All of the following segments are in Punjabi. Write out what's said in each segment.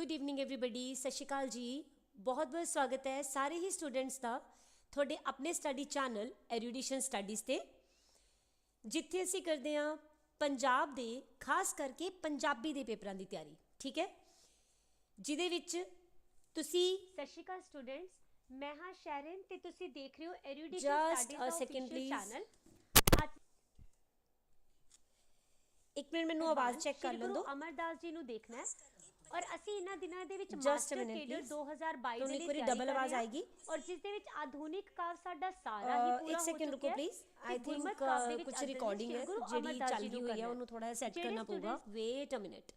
ਗੁੱਡ ਈਵਨਿੰਗ एवरीबॉडी ਸਤਿ ਸ਼੍ਰੀ ਅਕਾਲ ਜੀ ਬਹੁਤ ਬਹੁਤ ਸਵਾਗਤ ਹੈ ਸਾਰੇ ਹੀ ਸਟੂਡੈਂਟਸ ਦਾ ਤੁਹਾਡੇ ਆਪਣੇ ਸਟੱਡੀ ਚੈਨਲ ਐਰੂਡੀਸ਼ਨ ਸਟੱਡੀਜ਼ ਤੇ ਜਿੱਥੇ ਅਸੀਂ ਕਰਦੇ ਹਾਂ ਪੰਜਾਬ ਦੇ ਖਾਸ ਕਰਕੇ ਪੰਜਾਬੀ ਦੇ ਪੇਪਰਾਂ ਦੀ ਤਿਆਰੀ ਠੀਕ ਹੈ ਜਿਹਦੇ ਵਿੱਚ ਤੁਸੀਂ ਸਤਿ ਸ਼੍ਰੀ ਅਕਾਲ ਸਟੂਡੈਂਟਸ ਮੈਂ ਹਾਂ ਸ਼ੈਰਨ ਤੇ ਤੁਸੀਂ ਦੇਖ ਰਹੇ ਹੋ ਐਰੂਡੀਸ਼ਨ Just studies uh, the a second, official please. Channel ਇੱਕ ਮਿੰਟ ਮੈਨੂੰ ਆਵਾਜ਼ ਚੈੱਕ ਕਰ ਲੈਣ ਦਿਓ ਅਮਰਦਾਸ ਜੀ ਨੂੰ ਦੇਖਣਾ ਹੈ ਔਰ ਅਸੀਂ ਇਹਨਾਂ ਦਿਨਾਂ ਦੇ ਵਿੱਚ ਮਾਸਟਰ ਕੇਡਰ please. 2022 ਤੁਹਾਨੂੰ ਦੇ ਲਈ ਕਰ ਆਵਾਜ਼ ਆਏਗੀ। ਔਰ ਜਿਸ ਦੇ ਵਿੱਚ ਆਧੁਨਿਕ ਕਾਵ ਸਾਡਾ ਸਾਰਾ ਹੀ ਪੂਰਾ ਹੋ second ਰੁਕੋ ਚੁੱਕਿਆ ਹੈ ਅਹ, ਵਿੱਚ ਕੁਛ ਅੱਜ recording ਹੈ, ਜਿਹੜੀ ਚੱਲ ਰਹੀ ਹੋਈ ਹੈ, ਉਹਨੂੰ set ਜਿਹੜੇ ਕਰਨਾ ਪਊਗਾ। ਵੇਟ ਅ ਮਿੰਟ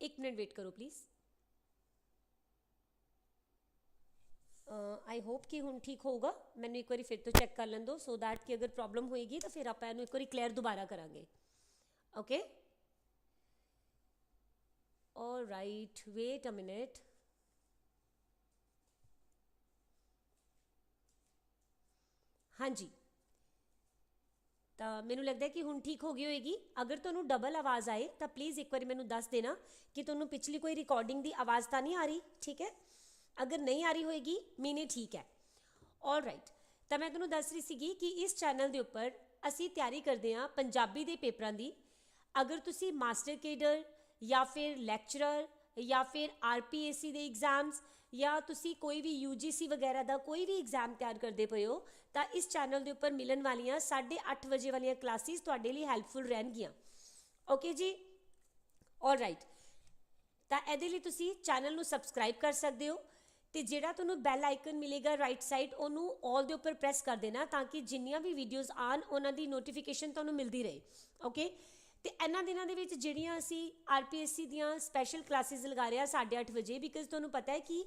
ਇੱਕ ਮਿੰਟ ਵੇਟ ਕਰੋ ਪਲੀਜ਼ ਆਈ ਹੋਪ ਕਿ ਹੁਣ ਠੀਕ ਹੋਊਗਾ। ਮੈਨੂੰ ਇੱਕ ਵਾਰੀ ਫਿਰ ਤੋਂ ਚੈੱਕ ਕਰ ਲੈਣ ਦਿਓ। ਸੋ ਦੈਟ ਕਿ ਅਗਰ ਪ੍ਰੋਬਲਮ ਹੋਏਗੀ, ਤਾਂ ਫਿਰ ਆਪਾਂ ਇਹਨੂੰ ਇੱਕ ਵਾਰੀ ਕਲੀਅਰ ਦੁਬਾਰਾ ਕਰਾਂਗੇ। Okay all right wait a minute. ਹਾਂਜੀ। ਤਾਂ ਮੈਨੂੰ ਲੱਗਦਾ ਕਿ ਹੁਣ ਠੀਕ ਹੋ ਗਈ ਹੋਏਗੀ। ਅਗਰ ਤੁਹਾਨੂੰ ਡਬਲ ਆਵਾਜ਼ ਆਏ, ਤਾਂ ਪਲੀਜ਼ ਇੱਕ ਵਾਰੀ ਮੈਨੂੰ ਦੱਸ ਦੇਣਾ ਕਿ ਤੁਹਾਨੂੰ ਪਿਛਲੀ ਕੋਈ ਰਿਕਾਰਡਿੰਗ ਦੀ ਆਵਾਜ਼ ਤਾਂ ਨਹੀਂ ਆ ਰਹੀ? ਠੀਕ ਹੈ? ਅਗਰ ਨਹੀਂ ਆ ਰਹੀ ਹੋਏਗੀ ਮੀਨੇ ਠੀਕ ਹੈ। ਆਲ ਰਾਈਟ ਤਾਂ ਮੈਂ ਤੁਹਾਨੂੰ ਦੱਸ ਰਹੀ ਸੀਗੀ ਕਿ ਇਸ ਚੈਨਲ ਦੇ ਉੱਪਰ ਅਸੀਂ ਤਿਆਰੀ ਕਰਦੇ ਹਾਂ ਪੰਜਾਬੀ ਦੇ ਪੇਪਰਾਂ ਦੀ। ਅਗਰ ਤੁਸੀਂ ਮਾਸਟਰ ਕੇਡਰ ਜਾਂ ਫਿਰ ਲੈਕਚਰਰ ਜਾਂ ਫਿਰ ਆਰਪੀਐਸਸੀ ਦੇ ਐਗਜ਼ਾਮਸ ਜਾਂ ਤੁਸੀਂ ਕੋਈ ਵੀ ਯੂਜੀਸੀ ਵਗੈਰਾ ਦਾ ਕੋਈ ਵੀ ਐਗਜ਼ਾਮ ਤਿਆਰ ਕਰਦੇ ਪਏ ਹੋ, ਤਾਂ ਇਸ ਚੈਨਲ ਦੇ ਉੱਪਰ ਮਿਲਣ ਵਾਲੀਆਂ 8:30 ਵਜੇ ਵਾਲੀਆਂ ਕਲਾਸਿਸ ਤੁਹਾਡੇ ਲਈ ਹੈਲਪਫੁਲ ਰਹਿਣਗੀਆਂ। ਓਕੇ ਜੀ? ਆਲ ਰਾਈਟ ਤਾਂ ਇਹਦੇ ਲਈ ਤੁਸੀਂ ਚੈਨਲ ਨੂੰ ਸਬਸਕ੍ਰਾਈਬ ਕਰ ਸਕਦੇ ਹੋ। ਤੇ ਜਿਹੜਾ ਤੁਹਾਨੂੰ ਬੈਲ ਆਈਕਨ ਮਿਲੇਗਾ ਰਾਈਟ ਸਾਈਡ ਉਹਨੂੰ 올 ਦੇ ਉੱਪਰ ਪ੍ਰੈਸ ਕਰ ਦੇਣਾ ਤਾਂ ਕਿ ਜਿੰਨੀਆਂ ਵੀ ਵੀਡੀਓਜ਼ ਆਣ ਉਹਨਾਂ ਦੀ ਨੋਟੀਫਿਕੇਸ਼ਨ ਤੁਹਾਨੂੰ ਮਿਲਦੀ ਰਹੇ ਓਕੇ ਤੇ ਇਹਨਾਂ ਦਿਨਾਂ ਦੇ ਵਿੱਚ ਜਿਹੜੀਆਂ ਅਸੀਂ ਆਰਪੀਐਸਸੀ ਦੀਆਂ ਸਪੈਸ਼ਲ ਕਲਾਸਿਸ ਲਗਾ ਰਹੇ ਆ 8:30 ਵਜੇ ਬਿਕਾਜ਼ ਤੁਹਾਨੂੰ ਪਤਾ ਹੈ ਕਿ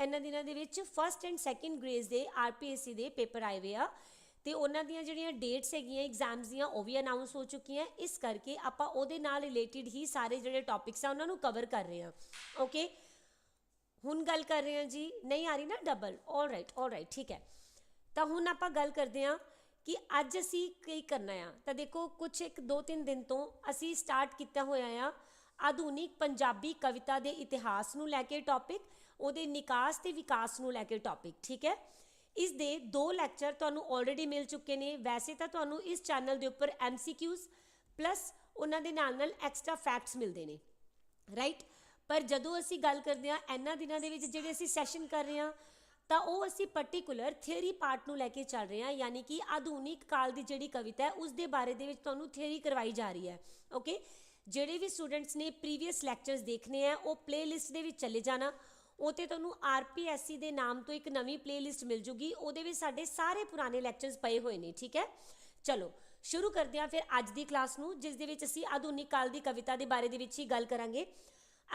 ਇਹਨਾਂ ਦਿਨਾਂ ਦੇ ਵਿੱਚ ਫਰਸਟ ਐਂਡ ਸੈਕੰਡ ਗ੍ਰੇਡਸ ਦੇ ਆਰਪੀਐਸਸੀ ਦੇ ਪੇਪਰ ਆਏ ਹੋਏ ਆ, ਤੇ ਉਹਨਾਂ ਦੀਆਂ ਜਿਹੜੀਆਂ ਡੇਟਸ ਹੈਗੀਆਂ ਐਗਜ਼ਾਮਸ ਦੀਆਂ, ਉਹ ਵੀ ਅਨਾਉਂਸ ਹੋ ਚੁੱਕੀਆਂ ਇਸ ਕਰਕੇ ਆਪਾਂ ਉਹਦੇ ਨਾਲ ਰਿਲੇਟਡ ਹੀ ਸਾਰੇ ਜਿਹੜੇ ਟੌਪਿਕਸ ਆ, ਉਹਨਾਂ ਨੂੰ ਕਵਰ ਕਰ ਰਹੇ ਹਾਂ ਓਕੇ ਹੁਣ ਗੱਲ ਕਰ ਰਹੇ ਹਾਂ ਜੀ। ਨਹੀਂ ਆ ਰਹੀ ਨਾ double all right all right ਠੀਕ ਹੈ। ਤਾਂ ਹੁਣ ਆਪਾਂ ਗੱਲ ਕਰਦੇ ਹਾਂ ਕਿ ਅੱਜ ਅਸੀਂ ਕੀ ਕਰਨਾ ਆ। ਤਾਂ ਦੇਖੋ ਕੁਝ ਇੱਕ ਦੋ ਤਿੰਨ ਦਿਨ ਤੋਂ ਅਸੀਂ ਸਟਾਰਟ ਕੀਤਾ ਹੋਇਆ ਆ ਆਧੁਨਿਕ ਪੰਜਾਬੀ ਕਵਿਤਾ ਦੇ ਇਤਿਹਾਸ ਨੂੰ ਲੈ ਕੇ ਟੌਪਿਕ ਉਹਦੇ ਨਿਕਾਸ ਤੇ ਵਿਕਾਸ ਨੂੰ ਲੈ ਕੇ ਟੌਪਿਕ ਠੀਕ ਹੈ। ਇਸ ਦੇ ਦੋ ਲੈਕਚਰ ਤੁਹਾਨੂੰ ਆਲਰੇਡੀ ਮਿਲ ਚੁੱਕੇ ਨੇ। ਵੈਸੇ ਤਾਂ ਤੁਹਾਨੂੰ ਇਸ ਚੈਨਲ ਦੇ ਉੱਪਰ ਐਮਸੀਕਿਊਜ਼ ਪਲੱਸ ਉਹਨਾਂ ਦੇ ਨਾਲ ਨਾਲ ਐਕਸਟਰਾ ਫੈਕਟਸ ਮਿਲਦੇ ਨੇ। ਰਾਈਟ ਪਰ ਜਦੋਂ ਅਸੀਂ ਗੱਲ ਕਰਦੇ ਹਾਂ ਇਹਨਾਂ ਦਿਨਾਂ ਦੇ ਵਿੱਚ ਜਿਹੜੇ ਅਸੀਂ ਸੈਸ਼ਨ ਕਰ ਰਹੇ ਹਾਂ, ਤਾਂ ਉਹ ਅਸੀਂ ਪਾਰਟਿਕੂਲਰ ਥਿਉਰੀ ਪਾਰਟ ਨੂੰ ਲੈ ਕੇ ਚੱਲ ਰਹੇ ਹਾਂ, ਯਾਨੀ ਕਿ ਆਧੁਨਿਕ ਕਾਲ ਦੀ ਜਿਹੜੀ ਕਵਿਤਾ ਹੈ, ਉਸ ਦੇ ਬਾਰੇ ਦੇ ਵਿੱਚ ਤੁਹਾਨੂੰ ਥਿਉਰੀ ਕਰਵਾਈ ਜਾ ਰਹੀ ਹੈ ਓਕੇ ਜਿਹੜੇ ਵੀ ਸਟੂਡੈਂਟਸ ਨੇ ਪ੍ਰੀਵੀਅਸ ਲੈਕਚਰਸ ਦੇਖਣੇ ਆ ਉਹ ਪਲੇਲਿਸਟ ਦੇ ਵਿੱਚ ਚਲੇ ਜਾਣਾ ਉਹ ਤੇ ਤੁਹਾਨੂੰ ਆਰਪੀਐਸਸੀ ਦੇ ਨਾਮ ਤੋਂ ਇੱਕ ਨਵੀਂ ਪਲੇਲਿਸਟ ਮਿਲ ਜੂਗੀ, ਉਹਦੇ ਵਿੱਚ ਸਾਡੇ ਸਾਰੇ ਪੁਰਾਣੇ ਲੈਕਚਰਸ ਪਏ ਹੋਏ ਨੇ, ਠੀਕ ਹੈ? ਚਲੋ, ਸ਼ੁਰੂ ਕਰਦੇ ਹਾਂ ਫਿਰ ਅੱਜ ਦੀ ਕਲਾਸ ਨੂੰ, ਜਿਸ ਦੇ ਵਿੱਚ ਅਸੀਂ ਆਧੁਨਿਕ ਕਾਲ ਦੀ ਕਵਿਤਾ ਦੇ ਬਾਰੇ ਦੇ ਵਿੱਚ ਹੀ ਗੱਲ ਕਰਾਂਗੇ।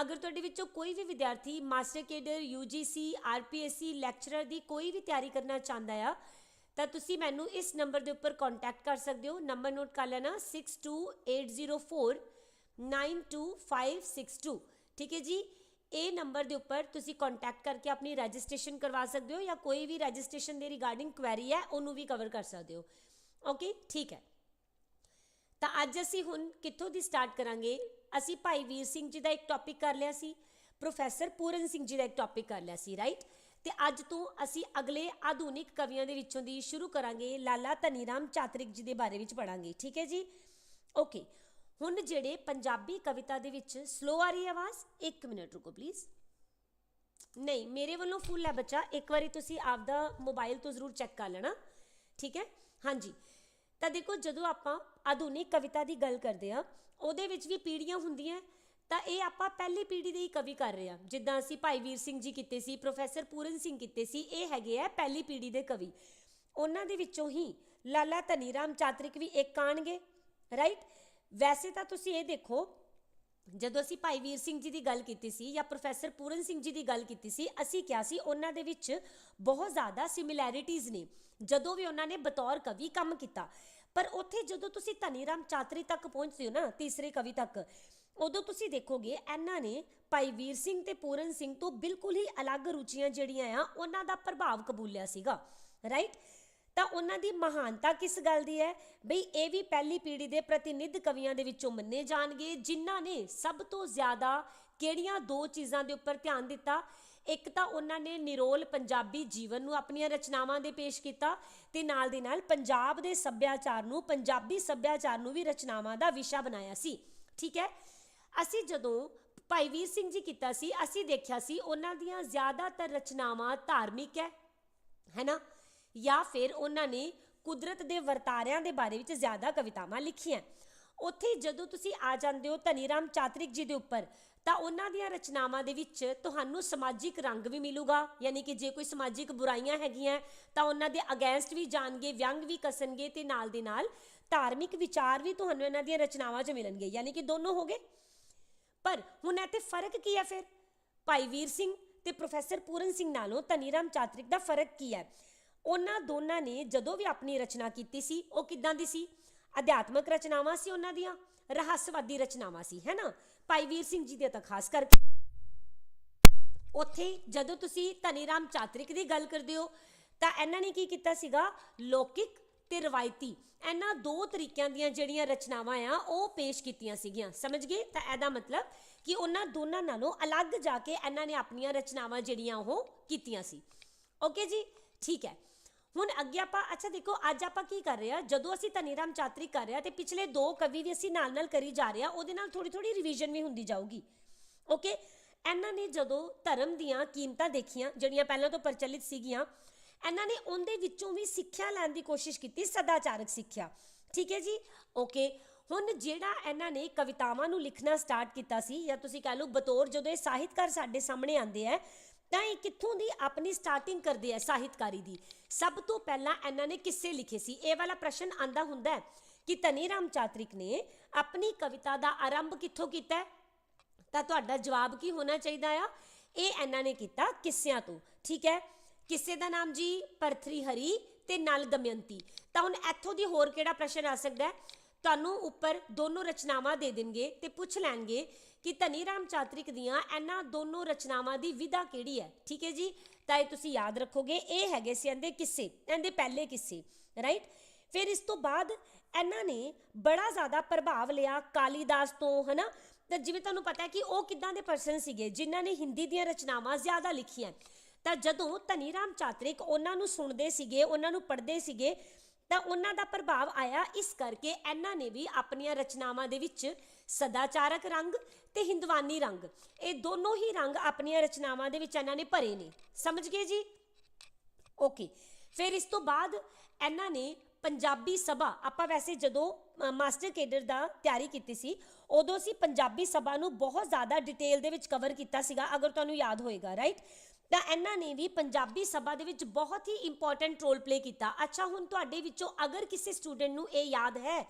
ਅਗਰ ਤੁਹਾਡੇ ਵਿੱਚੋਂ ਕੋਈ ਵੀ ਵਿਦਿਆਰਥੀ master cadre UGC RPSC lecturer ਦੀ ਕੋਈ ਵੀ ਤਿਆਰੀ ਕਰਨਾ ਚਾਹੁੰਦਾ ਆ, ਤਾਂ ਤੁਸੀਂ ਮੈਨੂੰ ਇਸ ਨੰਬਰ ਦੇ ਉੱਪਰ ਕੰਟੈਕਟ ਕਰ ਸਕਦੇ ਹੋ। ਨੰਬਰ ਨੋਟ ਕਰ ਲੈਣਾ 62804 92562 ਠੀਕ ਹੈ ਜੀ? ਇਹ ਨੰਬਰ ਦੇ ਉੱਪਰ ਤੁਸੀਂ ਕੰਟੈਕਟ ਕਰਕੇ ਆਪਣੀ ਰਜਿਸਟ੍ਰੇਸ਼ਨ ਕਰਵਾ ਸਕਦੇ ਹੋ ਜਾਂ ਕੋਈ ਵੀ ਰਜਿਸਟ੍ਰੇਸ਼ਨ ਦੇ ਰਿਗਾਰਡਿੰਗ ਕੁਐਰੀ ਹੈ, ਉਹਨੂੰ ਵੀ ਕਵਰ ਕਰ ਸਕਦੇ ਹੋ। ਓਕੇ ਠੀਕ ਹੈ। ਤਾਂ ਅੱਜ ਅਸੀਂ ਹੁਣ ਕਿੱਥੋਂ ਦੀ ਸਟਾਰਟ ਕਰਾਂਗੇ? ਅਸੀਂ ਭਾਈ ਵੀਰ ਸਿੰਘ ਜੀ ਦਾ ਇੱਕ ਟੌਪਿਕ ਕਰ ਲਿਆ ਸੀ, ਪ੍ਰੋਫੈਸਰ ਪੂਰਨ ਸਿੰਘ ਜੀ ਦਾ ਇੱਕ ਟੌਪਿਕ ਕਰ ਲਿਆ ਸੀ ਰਾਈਟ ਤੇ ਅੱਜ ਤੋਂ ਅਸੀਂ ਅਗਲੇ ਆਧੁਨਿਕ ਕਵੀਆਂ ਦੇ ਵਿੱਚੋਂ ਦੀ ਸ਼ੁਰੂ ਕਰਾਂਗੇ, ਲਾਲਾ ਧਨੀਰਾਮ ਚਾਤਰਿਕ ਜੀ ਦੇ ਬਾਰੇ ਵਿੱਚ ਪੜਾਂਗੇ ਠੀਕ ਹੈ ਜੀ? ਓਕੇ ਹੁਣ ਜਿਹੜੇ ਪੰਜਾਬੀ ਕਵਿਤਾ ਦੇ ਵਿੱਚ ਸਲੋ ਆ ਰਹੀ ਹੈ ਆਵਾਜ਼ 1 ਮਿੰਟ ਰੁਕੋ ਪਲੀਜ਼ ਨਹੀਂ, ਮੇਰੇ ਵੱਲੋਂ ਫੁੱਲ ਹੈ ਬੱਚਾ, ਇੱਕ ਵਾਰੀ ਤੁਸੀਂ ਆਪਦਾ ਮੋਬਾਈਲ ਤੋਂ ਜ਼ਰੂਰ ਚੈੱਕ ਕਰ ਲੈਣਾ, ਠੀਕ ਹੈ? ਹਾਂਜੀ, ਤਾਂ ਦੇਖੋ ਜਦੋਂ ਆਪਾਂ ਆਧੁਨਿਕ ਕਵਿਤਾ ਦੀ ਗੱਲ ਕਰਦੇ ਆ ਉਹਦੇ ਵਿੱਚ ਵੀ ਪੀੜ੍ਹੀਆਂ ਹੁੰਦੀਆਂ ਤਾਂ ਇਹ ਆਪਾਂ ਪਹਿਲੀ ਪੀੜ੍ਹੀ ਦੇ ਹੀ ਕਵੀ ਕਰ ਰਹੇ ਆ ਜਿੱਦਾਂ ਅਸੀਂ ਭਾਈ ਵੀਰ ਸਿੰਘ ਜੀ ਕੀਤੇ ਸੀ, ਪ੍ਰੋਫੈਸਰ ਪੂਰਨ ਸਿੰਘ ਕੀਤੇ ਸੀ, ਇਹ ਹੈਗੇ ਆ ਪਹਿਲੀ ਪੀੜ੍ਹੀ ਦੇ ਕਵੀ। ਉਹਨਾਂ ਦੇ ਵਿੱਚੋਂ ਹੀ ਲਾਲਾ ਧਨੀਰਾਮ ਚਾਤਰਿਕ ਵੀ ਇੱਕ ਆਣਗੇ ਰਾਈਟ ਵੈਸੇ ਤਾਂ ਤੁਸੀਂ ਇਹ ਦੇਖੋ, ਜਦੋਂ ਅਸੀਂ ਭਾਈ ਵੀਰ ਸਿੰਘ ਜੀ ਦੀ ਗੱਲ ਕੀਤੀ ਸੀ ਜਾਂ ਪ੍ਰੋਫੈਸਰ ਪੂਰਨ ਸਿੰਘ ਜੀ ਦੀ ਗੱਲ ਕੀਤੀ ਸੀ, ਅਸੀਂ ਕਿਹਾ ਸੀ ਉਹਨਾਂ ਦੇ ਵਿੱਚ ਬਹੁਤ ਜ਼ਿਆਦਾ ਸਿਮਿਲੈਰਿਟੀਜ਼ ਨੇ। ਜਦੋਂ ਵੀ ਉਹਨਾਂ ਨੇ ਬਤੌਰ ਕਵੀ ਕੰਮ ਕੀਤਾ ਪਰ ਉੱਥੇ ਜਦੋਂ ਤੁਸੀਂ ਧਨੀਰਾਮ ਚਾਤਰੀ ਤੱਕ ਪਹੁੰਚਦੇ ਹੋ ਨਾ, ਤੀਸਰੇ ਕਵੀ ਤੱਕ, ਉਦੋਂ ਤੁਸੀਂ ਦੇਖੋਗੇ ਇਹਨਾਂ ਨੇ ਭਾਈ ਵੀਰ ਸਿੰਘ ਤੇ ਪੂਰਨ ਸਿੰਘ ਤੋਂ ਬਿਲਕੁਲ ਹੀ ਅਲੱਗ ਰੁਚੀਆਂ ਜਿਹੜੀਆਂ ਆ, ਉਹਨਾਂ ਦਾ ਪ੍ਰਭਾਵ ਕਬੂਲਿਆ ਸੀਗਾ ਰਾਈਟ ਤਾਂ ਉਹਨਾਂ ਦੀ ਮਹਾਨਤਾ ਕਿਸ ਗੱਲ ਦੀ ਹੈ? ਬਈ ਇਹ ਵੀ ਪਹਿਲੀ ਪੀੜ੍ਹੀ ਦੇ ਪ੍ਰਤੀਨਿਧ ਕਵੀਆਂ ਦੇ ਵਿੱਚੋਂ ਮੰਨੇ ਜਾਣਗੇ, ਜਿਨ੍ਹਾਂ ਨੇ ਸਭ ਤੋਂ ਜ਼ਿਆਦਾ ਕਿਹੜੀਆਂ ਦੋ ਚੀਜ਼ਾਂ ਦੇ ਉੱਪਰ ਧਿਆਨ ਦਿੱਤਾ? ਇੱਕ ਤਾਂ ਉਹਨਾਂ ਨੇ ਨਿਰੋਲ ਪੰਜਾਬੀ ਜੀਵਨ ਨੂੰ ਆਪਣੀਆਂ ਰਚਨਾਵਾਂ ਦੇ ਪੇਸ਼ ਕੀਤਾ ਤੇ ਨਾਲ ਦੀ ਨਾਲ ਪੰਜਾਬ ਦੇ ਸੱਭਿਆਚਾਰ ਨੂੰ, ਪੰਜਾਬੀ ਸੱਭਿਆਚਾਰ ਨੂੰ ਵੀ ਰਚਨਾਵਾਂ ਦਾ ਵਿਸ਼ਾ ਬਣਾਇਆ ਸੀ। ਠੀਕ ਹੈ? ਅਸੀਂ ਜਦੋਂ ਭਾਈ ਵੀਰ ਸਿੰਘ ਜੀ ਕੀਤਾ ਸੀ, ਅਸੀਂ ਦੇਖਿਆ ਸੀ ਉਹਨਾਂ ਦੀਆਂ ਜ਼ਿਆਦਾਤਰ ਰਚਨਾਵਾਂ ਧਾਰਮਿਕ ਹੈ, ਹੈਨਾ? ਜਾਂ ਫਿਰ ਉਹਨਾਂ ਨੇ ਕੁਦਰਤ ਦੇ ਵਰਤਾਰਿਆਂ ਦੇ ਬਾਰੇ ਵਿੱਚ ਜ਼ਿਆਦਾ ਕਵਿਤਾਵਾਂ ਲਿਖੀਆਂ। ਉੱਥੇ ਜਦੋਂ ਤੁਸੀਂ ਆ ਜਾਂਦੇ ਹੋ ਧਨੀਰਾਮ ਚਾਤਰਿਕ ਜੀ ਦੇ ਉੱਪਰ ਤਾਂ ਉਹਨਾਂ ਦੀਆਂ ਰਚਨਾਵਾਂ ਦੇ ਵਿੱਚ ਤੁਹਾਨੂੰ ਸਮਾਜਿਕ ਰੰਗ ਵੀ ਮਿਲੂਗਾ, ਯਾਨੀ ਕਿ ਜੇ ਕੋਈ ਸਮਾਜਿਕ ਬੁਰਾਈਆਂ ਹੈਗੀਆਂ, ਤਾਂ ਉਹਨਾਂ ਦੇ ਅਗੇਂਸਟ ਵੀ ਜਾਣਗੇ, ਵਿਅੰਗ ਵੀ ਕਸਣਗੇ ਤੇ ਨਾਲ ਦੇ ਨਾਲ ਧਾਰਮਿਕ ਵਿਚਾਰ ਵੀ ਤੁਹਾਨੂੰ ਇਹਨਾਂ ਦੀਆਂ ਰਚਨਾਵਾਂ 'ਚ ਮਿਲਣਗੇ, ਯਾਨੀ ਕਿ ਦੋਨੋਂ ਹੋ ਗਏ। ਪਰ ਹੁਣ ਇੱਥੇ ਫ਼ਰਕ ਕੀ ਹੈ ਫਿਰ? ਭਾਈ ਵੀਰ ਸਿੰਘ ਤੇ ਪ੍ਰੋਫੈਸਰ ਪੂਰਨ ਸਿੰਘ ਨਾਲੋਂ ਧਨੀਰਾਮ ਚਾਤਰਿਕ ਦਾ ਫ਼ਰਕ ਕੀ ਹੈ? ਉਹਨਾਂ ਦੋਨਾਂ ਨੇ ਜਦੋਂ ਵੀ ਆਪਣੀ ਰਚਨਾ ਕੀਤੀ ਸੀ, ਉਹ ਕਿੱਦਾਂ ਦੀ ਸੀ? ਅਧਿਆਤਮਕ ਰਚਨਾਵਾਂ ਸੀ ਉਹਨਾਂ ਦੀਆਂ? ਰਹੱਸਵਾਦੀ ਰਚਨਾਵਾਂ ਸੀ ਹੈਨਾ ਭਾਈ ਵੀਰ ਸਿੰਘ ਜੀ ਦੇ ਤਾਂ ਖਾਸ ਕਰਕੇ। ਉੱਥੇ ਜਦੋਂ ਤੁਸੀਂ ਧਨੀਰਾਮ ਚਾਤਰਿਕ ਦੀ ਗੱਲ ਕਰਦੇ ਹੋ, ਤਾਂ ਇਹਨਾਂ ਨੇ ਕੀ ਕੀਤਾ ਸੀਗਾ? ਲੌਕਿਕ ਤੇ ਰਵਾਇਤੀ। ਇਹਨਾਂ ਦੋ ਤਰੀਕਿਆਂ ਦੀਆਂ ਜਿਹੜੀਆਂ ਰਚਨਾਵਾਂ ਆ, ਉਹ ਪੇਸ਼ ਕੀਤੀਆਂ ਸੀਗੀਆਂ। ਸਮਝ ਗਏ? ਤਾਂ ਇਹਦਾ ਮਤਲਬ ਕਿ ਉਹਨਾਂ ਦੋਨਾਂ ਨਾਲੋਂ ਅਲੱਗ ਜਾ ਕੇ ਇਹਨਾਂ ਨੇ ਆਪਣੀਆਂ ਰਚਨਾਵਾਂ ਜਿਹੜੀਆਂ ਉਹ ਕੀਤੀਆਂ ਸੀ। ਓਕੇ ਜੀ? ਠੀਕ ਹੈ। ਹੁਣ ਅੱਗੇ ਆਪਾਂ, ਅੱਛਾ ਦੇਖੋ, ਅੱਜ ਆਪਾਂ ਕੀ ਕਰ ਰਹੇ ਆ ਜਦੋਂ ਅਸੀਂ ਧਨੀਰਾਮ ਚਾਤਰਿਕ ਕਰ ਰਹੇ ਆ ਤੇ ਪਿਛਲੇ ਦੋ ਕਵੀ ਵੀ ਅਸੀਂ ਨਾਲ ਨਾਲ ਕਰੀ ਜਾ ਰਹੇ ਆ ਉਹਦੇ ਨਾਲ ਥੋੜੀ ਥੋੜੀ ਰਿਵੀਜ਼ਨ ਵੀ ਹੁੰਦੀ ਜਾਊਗੀ। ਓਕੇ ਇਹਨਾਂ ਨੇ ਜਦੋਂ ਧਰਮ ਦੀਆਂ ਕੀਮਤਾਂ ਦੇਖੀਆਂ, ਜਿਹੜੀਆਂ ਪਹਿਲਾਂ ਤੋਂ ਪ੍ਰਚਲਿਤ ਸੀਗੀਆਂ, ਇਹਨਾਂ ਨੇ ਉਹਦੇ ਵਿੱਚੋਂ ਵੀ ਸਿੱਖਿਆ ਲੈਣ ਦੀ ਕੋਸ਼ਿਸ਼ ਕੀਤੀ, ਸਦਾਚਾਰਕ ਸਿੱਖਿਆ। ਠੀਕ ਹੈ ਜੀ? ਓਕੇ ਹੁਣ ਜਿਹੜਾ ਇਹਨਾਂ ਨੇ ਕਵਿਤਾਵਾਂ ਨੂੰ ਲਿਖਣਾ ਸਟਾਰਟ ਕੀਤਾ ਸੀ, ਜਾਂ ਤੁਸੀਂ ਕਹ ਲਓ ਬਤੌਰ ਜਦੋਂ ਇਹ ਸਾਹਿਤਕਾਰ ਸਾਡੇ ਸਾਹਮਣੇ ਆਉਂਦੇ ਆ ਤਾਂ ਇਹ ਕਿੱਥੋਂ ਦੀ ਆਪਣੀ ਸਟਾਰਟਿੰਗ ਕਰਦੇ ਆ ਸਾਹਿਤਕਾਰੀ ਦੀ? ਸਭ ਤੋਂ ਪਹਿਲਾਂ ਇਹਨਾਂ ਨੇ ਕਿੱਸੇ ਲਿਖੇ ਸੀ? ਇਹ ਵਾਲਾ ਪ੍ਰਸ਼ਨ ਆਂਦਾ ਹੁੰਦਾ ਹੈ ਕਿ ਧਨੀਰਾਮ ਚਾਤਰਿਕ ਨੇ ਆਪਣੀ ਕਵਿਤਾ ਦਾ ਆਰੰਭ ਕਿੱਥੋਂ ਕੀਤਾ ਤਾਂ ਤੁਹਾਡਾ ਜਵਾਬ ਕੀ ਹੋਣਾ ਚਾਹੀਦਾ ਆ? ਇਹ ਇਹਨਾਂ ਨੇ ਕੀਤਾ ਕਿੱਸਿਆਂ ਤੋਂ, ਠੀਕ ਹੈ? ਕਿੱਸੇ ਦਾ ਨਾਮ ਜੀ? ਪਰਥਰੀ ਹਰੀ ਤੇ ਨਲ ਦਮਯੰਤੀ। ਤਾਂ ਹੁਣ ਇੱਥੋਂ ਦੀ ਹੋਰ ਕਿਹੜਾ ਪ੍ਰਸ਼ਨ ਆ ਸਕਦਾ ਹੈ? ਤੁਹਾਨੂੰ ਉੱਪਰ ਦੋਨੋਂ ਰਚਨਾਵਾਂ ਦੇ ਦੇਣਗੇ ਤੇ ਪੁੱਛ ਲੈਣਗੇ ਕਿ ਧਨੀ ਰਾਮ ਚਾਤਰਿਕ ਦੀਆਂ ਇਹਨਾਂ ਦੋਨੋਂ ਰਚਨਾਵਾਂ ਦੀ ਵਿਧਾ ਕਿਹੜੀ ਹੈ? ਠੀਕ ਹੈ ਜੀ? ਤਾਂ ਇਹ ਤੁਸੀਂ ਯਾਦ ਰੱਖੋਗੇ, ਇਹ ਹੈਗੇ ਸੀ ਇਹਦੇ ਕਿੱਸੇ, ਇਹਦੇ ਪਹਿਲੇ ਕਿੱਸੇ ਰਾਈਟ ਫਿਰ ਇਸ ਤੋਂ ਬਾਅਦ ਇਹਨਾਂ ਨੇ ਬੜਾ ਜ਼ਿਆਦਾ ਪ੍ਰਭਾਵ ਲਿਆ ਕਾਲੀਦਾਸ ਤੋਂ, ਹਨਾ? ਤਾਂ ਜਿਵੇਂ ਤੁਹਾਨੂੰ ਪਤਾ ਹੈ ਕਿ ਉਹ ਕਿੱਦਾਂ ਦੇ ਪਰਸਨ ਸੀਗੇ, ਜਿਨ੍ਹਾਂ ਨੇ ਹਿੰਦੀ ਦੀਆਂ ਰਚਨਾਵਾਂ ਜ਼ਿਆਦਾ ਲਿਖੀਆਂ। ਤਾਂ ਜਦੋਂ ਧਨੀਰਾਮ ਚਾਤ੍ਰਿਕ ਉਹਨਾਂ ਨੂੰ ਸੁਣਦੇ ਸੀਗੇ, ਉਹਨਾਂ ਨੂੰ ਪੜ੍ਹਦੇ ਸੀਗੇ, ਤਾਂ ਉਹਨਾਂ ਦਾ ਪ੍ਰਭਾਵ ਆਇਆ ਇਸ ਕਰਕੇ ਇਹਨਾਂ ਨੇ ਵੀ ਆਪਣੀਆਂ ਰਚਨਾਵਾਂ ਦੇ ਵਿੱਚ ਸਦਾਚਾਰਕ ਰੰਗ ਤੇ ਹਿੰਦਵਾਨੀ ਰੰਗ। ਇਹ ਦੋਨੋਂ ਹੀ ਰੰਗ ਆਪਣੀਆਂ ਰਚਨਾਵਾਂ ਦੇ ਵਿੱਚ ਇਹਨਾਂ ਨੇ ਭਰੇ ਨੇ। ਸਮਝ ਗਏ ਜੀ? ਓਕੇ। ਫਿਰ ਇਸ ਤੋਂ ਬਾਅਦ ਇਹਨਾਂ ਨੇ ਪੰਜਾਬੀ ਸਭਾ, ਆਪਾਂ ਵੈਸੇ ਜਦੋਂ ਮਾਸਟਰ ਕੇਡਰ ਦਾ ਤਿਆਰੀ ਕੀਤੀ ਸੀ, ਉਦੋਂ ਅਸੀਂ ਪੰਜਾਬੀ ਸਭਾ ਨੂੰ ਬਹੁਤ ਜ਼ਿਆਦਾ ਡਿਟੇਲ ਦੇ ਵਿੱਚ ਕਵਰ ਕੀਤਾ ਸੀਗਾ, ਅਗਰ ਤੁਹਾਨੂੰ ਯਾਦ ਹੋਏਗਾ ਰਾਈਟ ਤਾਂ ਇਹਨਾਂ ਨੇ ਵੀ ਪੰਜਾਬੀ ਸਭਾ ਦੇ ਵਿੱਚ ਬਹੁਤ ਹੀ ਇੰਪੋਰਟੈਂਟ ਰੋਲ ਪਲੇ ਕੀਤਾ। ਅੱਛਾ, ਹੁਣ ਤੁਹਾਡੇ ਵਿੱਚੋਂ ਅਗਰ ਕਿਸੇ ਸਟੂਡੈਂਟ ਨੂੰ ਇਹ ਯਾਦ ਹੈ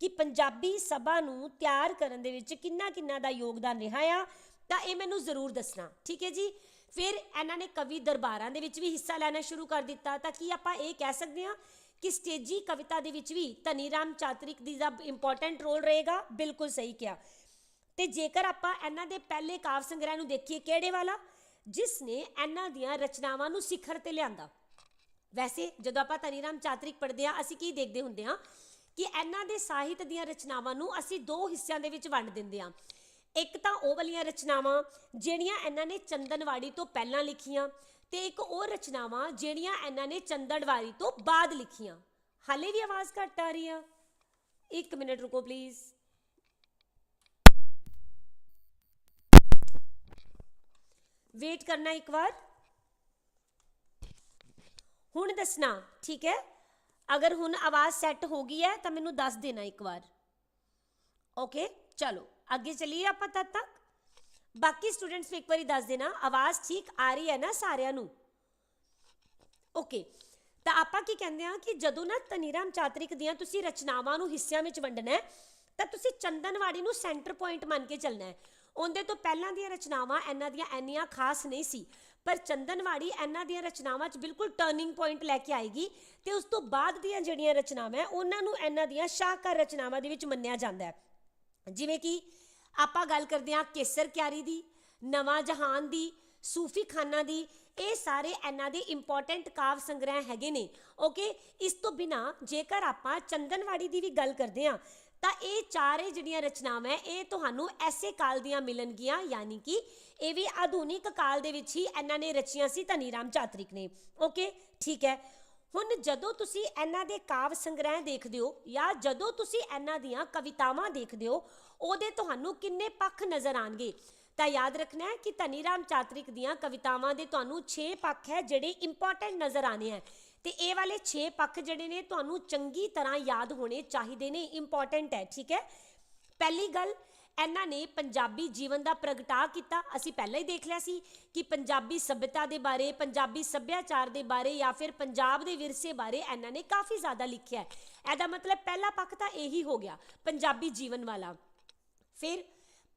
ਕਿ ਪੰਜਾਬੀ ਸਭਾ ਨੂੰ ਤਿਆਰ ਕਰਨ ਦੇ ਵਿੱਚ ਕਿੰਨਾ ਕਿੰਨਾ ਦਾ ਯੋਗਦਾਨ ਰਿਹਾ ਆ, ਤਾਂ ਇਹ ਮੈਨੂੰ ਜ਼ਰੂਰ ਦੱਸਣਾ, ਠੀਕ ਹੈ ਜੀ? ਫਿਰ ਇਹਨਾਂ ਨੇ ਕਵੀ ਦਰਬਾਰਾਂ ਦੇ ਵਿੱਚ ਵੀ ਹਿੱਸਾ ਲੈਣਾ ਸ਼ੁਰੂ ਕਰ ਦਿੱਤਾ, ਤਾਂ ਕੀ ਆਪਾਂ ਇਹ ਕਹਿ ਸਕਦੇ ਹਾਂ ਕਿ ਸਟੇਜੀ ਕਵਿਤਾ ਦੇ ਵਿੱਚ ਵੀ ਧਨੀਰਾਮ ਚਾਤਰਿਕ ਦੀ ਦਾ ਇੰਪੋਰਟੈਂਟ ਰੋਲ ਰਹੇਗਾ? ਬਿਲਕੁਲ ਸਹੀ ਕਿਹਾ। ਤੇ ਜੇਕਰ ਆਪਾਂ ਇਹਨਾਂ ਦੇ ਪਹਿਲੇ ਕਾਵ ਸੰਗ੍ਰਹਿ ਨੂੰ ਦੇਖੀਏ, ਕਿਹੜੇ ਵਾਲਾ? ਜਿਸ ਨੇ ਇਹਨਾਂ ਦੀਆਂ ਰਚਨਾਵਾਂ ਨੂੰ ਸਿਖਰ ਤੇ ਲਿਆਂਦਾ। ਵੈਸੇ ਜਦੋਂ ਆਪਾਂ ਧਨੀਰਾਮ ਚਾਤਰਿਕ ਪੜ੍ਹਦੇ ਆ ਅਸੀਂ ਕੀ ਦੇਖਦੇ ਹੁੰਦੇ ਆ ਕਿ ਇਹਨਾਂ ਦੇ ਸਾਹਿਤ ਦੀਆਂ ਰਚਨਾਵਾਂ ਨੂੰ ਅਸੀਂ ਦੋ ਹਿੱਸਿਆਂ ਦੇ ਵਿੱਚ ਵੰਡ ਦਿੰਦੇ ਹਾਂ। ਇੱਕ ਤਾਂ ਉਹ ਵਾਲੀਆਂ ਰਚਨਾਵਾਂ ਜਿਹੜੀਆਂ ਇਹਨਾਂ ਨੇ ਚੰਦਨਵਾੜੀ ਤੋਂ ਪਹਿਲਾਂ ਲਿਖੀਆਂ ਤੇ ਇੱਕ ਉਹ ਰਚਨਾਵਾਂ ਜਿਹੜੀਆਂ ਇਹਨਾਂ ਨੇ ਚੰਦਨਵਾੜੀ ਤੋਂ ਬਾਅਦ ਲਿਖੀਆਂ। ਹਾਲੇ ਵੀ ਆਵਾਜ਼ ਘੱਟ ਆ ਰਹੀ ਆ। ਇੱਕ ਮਿੰਟ ਰੁਕੋ ਪਲੀਜ਼ ਵੇਟ ਕਰਨਾ ਇੱਕ ਵਾਰ। ਹੁਣ ਦੱਸਣਾ, ਠੀਕ ਹੈ? ਅਗਰ ਹੁਣ ਆਵਾਜ਼ ਸੈੱਟ ਹੋ ਗਈ ਹੈ, ਤਾਂ ਮੈਨੂੰ ਦੱਸ ਦੇਣਾ ਇੱਕ ਵਾਰ। ਓਕੇ ਚਲੋ, ਅੱਗੇ ਚਲੀਏ ਆਪਾਂ ਤਦ ਤੱਕ। ਬਾਕੀ ਸਟੂਡੈਂਟਸ ਨੂੰ ਇੱਕ ਵਾਰੀ ਦੱਸ ਦੇਣਾ, ਆਵਾਜ਼ ਠੀਕ ਆ ਰਹੀ ਹੈ ਨਾ ਸਾਰਿਆਂ ਨੂੰ? ਓਕੇ ਤਾਂ ਆਪਾਂ ਕੀ ਕਹਿੰਦੇ ਆ ਕਿ ਜਦੋਂ ਨਾ ਤਨੀਰਾਮ ਚਾਤਰਿਕ ਦੀਆਂ ਤੁਸੀਂ ਰਚਨਾਵਾਂ ਨੂੰ ਹਿੱਸਿਆਂ ਵਿੱਚ ਵੰਡਣਾ ਹੈ, ਤਾਂ ਤੁਸੀਂ ਚੰਦਨਵਾੜੀ ਨੂੰ ਸੈਂਟਰ ਪੁਆਇੰਟ ਮੰਨ ਕੇ ਚੱਲਣਾ ਹੈ। ਉਹਦੇ ਤੋਂ ਪਹਿਲਾਂ ਦੀਆਂ ਰਚਨਾਵਾਂ ਇਹਨਾਂ ਦੀਆਂ ਇੰਨੀਆਂ ਖਾਸ ਨਹੀਂ ਸੀ। ਪਰ ਚੰਦਨਵਾੜੀ ਇਹਨਾਂ ਦੀਆਂ ਰਚਨਾਵਾਂ 'ਚ ਬਿਲਕੁਲ ਟਰਨਿੰਗ ਪੁਆਇੰਟ ਲੈ ਕੇ ਆਏਗੀ ਤੇ ਉਸ ਤੋਂ ਬਾਅਦ ਦੀਆਂ ਜਿਹੜੀਆਂ ਰਚਨਾਵਾਂ ਉਹਨਾਂ ਨੂੰ ਇਹਨਾਂ ਦੀਆਂ ਸ਼ਾਹਕਾਰ ਰਚਨਾਵਾਂ ਦੇ ਵਿੱਚ ਮੰਨਿਆ ਜਾਂਦਾ ਹੈ। ਜਿਵੇਂ ਕਿ ਆਪਾਂ ਗੱਲ ਕਰਦੇ ਹਾਂ ਕੇਸਰ ਕਿਆਰੀ ਦੀ, ਨਵਾਂ ਜਹਾਨ ਦੀ, ਸੂਫੀ ਖਾਨਾ ਦੀ, ਇਹ ਸਾਰੇ ਇਹਨਾਂ ਦੇ ਇੰਪੋਰਟੈਂਟ ਕਾਵ ਸੰਗ੍ਰਹਿ ਹੈਗੇ ਨੇ। ਓਕੇ ਇਸ ਤੋਂ ਬਿਨਾ ਜੇਕਰ ਆਪਾਂ ਚੰਦਨਵਾੜੀ ਦੀ ਵੀ ਗੱਲ ਕਰਦੇ ਹਾਂ ਤਾਂ ਇਹ ਚਾਰੇ ਜਿਹੜੀਆਂ ਰਚਨਾਵਾਂ ਇਹ ਤੁਹਾਨੂੰ ਐਸੇ ਕਾਲ ਦੀਆਂ ਮਿਲਣਗੀਆਂ, ਯਾਨੀ ਕਿ ਇਹ ਵੀ ਆਧੁਨਿਕ ਕਾਲ ਦੇ ਵਿੱਚ ਹੀ ਇਹਨਾਂ ਨੇ ਰਚੀਆਂ ਸੀ ਧਨੀਰਾਮ ਚਾਤ੍ਰਿਕ ਨੇ। ਓਕੇ ਠੀਕ ਹੈ। ਹੁਣ ਜਦੋਂ ਤੁਸੀਂ ਇਹਨਾਂ ਦੇ ਕਾਵ ਸੰਗ੍ਰਹਿ ਦੇਖਦੇ ਹੋ ਜਾਂ ਜਦੋਂ ਤੁਸੀਂ ਇਹਨਾਂ ਦੀਆਂ ਕਵਿਤਾਵਾਂ ਦੇਖਦੇ ਹੋ, ਉਹਦੇ ਤੁਹਾਨੂੰ ਕਿੰਨੇ ਪੱਖ ਨਜ਼ਰ ਆਣਗੇ ਤਾਂ ਯਾਦ ਰੱਖਣਾ ਹੈ ਕਿ ਧਨੀਰਾਮ ਚਾਤ੍ਰਿਕ ਦੀਆਂ ਕਵਿਤਾਵਾਂ ਦੇ ਤੁਹਾਨੂੰ 6 ਪੱਖ ਹੈ ਜਿਹੜੇ ਇੰਪੋਰਟੈਂਟ ਨਜ਼ਰ ਆਣੇ ਹੈ। ਤੇ ਇਹ ਵਾਲੇ 6 ਪੱਖ ਜਿਹੜੇ ਨੇ ਤੁਹਾਨੂੰ ਚੰਗੀ ਤਰ੍ਹਾਂ ਯਾਦ ਹੋਣੇ ਚਾਹੀਦੇ ਨੇ ਇੰਪੋਰਟੈਂਟ ਹੈ, ਠੀਕ ਹੈ? ਪਹਿਲੀ ਗੱਲ, ਇਹਨਾਂ ਨੇ ਪੰਜਾਬੀ ਜੀਵਨ ਦਾ ਪ੍ਰਗਟਾ ਕੀਤਾ। ਅਸੀਂ ਪਹਿਲਾਂ ਹੀ ਦੇਖ ਲਿਆ ਸੀ ਕਿ ਪੰਜਾਬੀ ਸਭਿਅਤਾ ਦੇ ਬਾਰੇ, ਪੰਜਾਬੀ ਸੱਭਿਆਚਾਰ ਦੇ ਬਾਰੇ ਜਾਂ ਫਿਰ ਪੰਜਾਬ ਦੇ ਵਿਰਸੇ ਬਾਰੇ ਇਹਨਾਂ ਨੇ ਕਾਫੀ ਜ਼ਿਆਦਾ ਲਿਖਿਆ ਹੈ। ਇਹਦਾ ਮਤਲਬ ਪਹਿਲਾ ਪੱਖ ਤਾਂ ਇਹੀ ਹੋ ਗਿਆ, ਪੰਜਾਬੀ ਜੀਵਨ ਵਾਲਾ। ਫਿਰ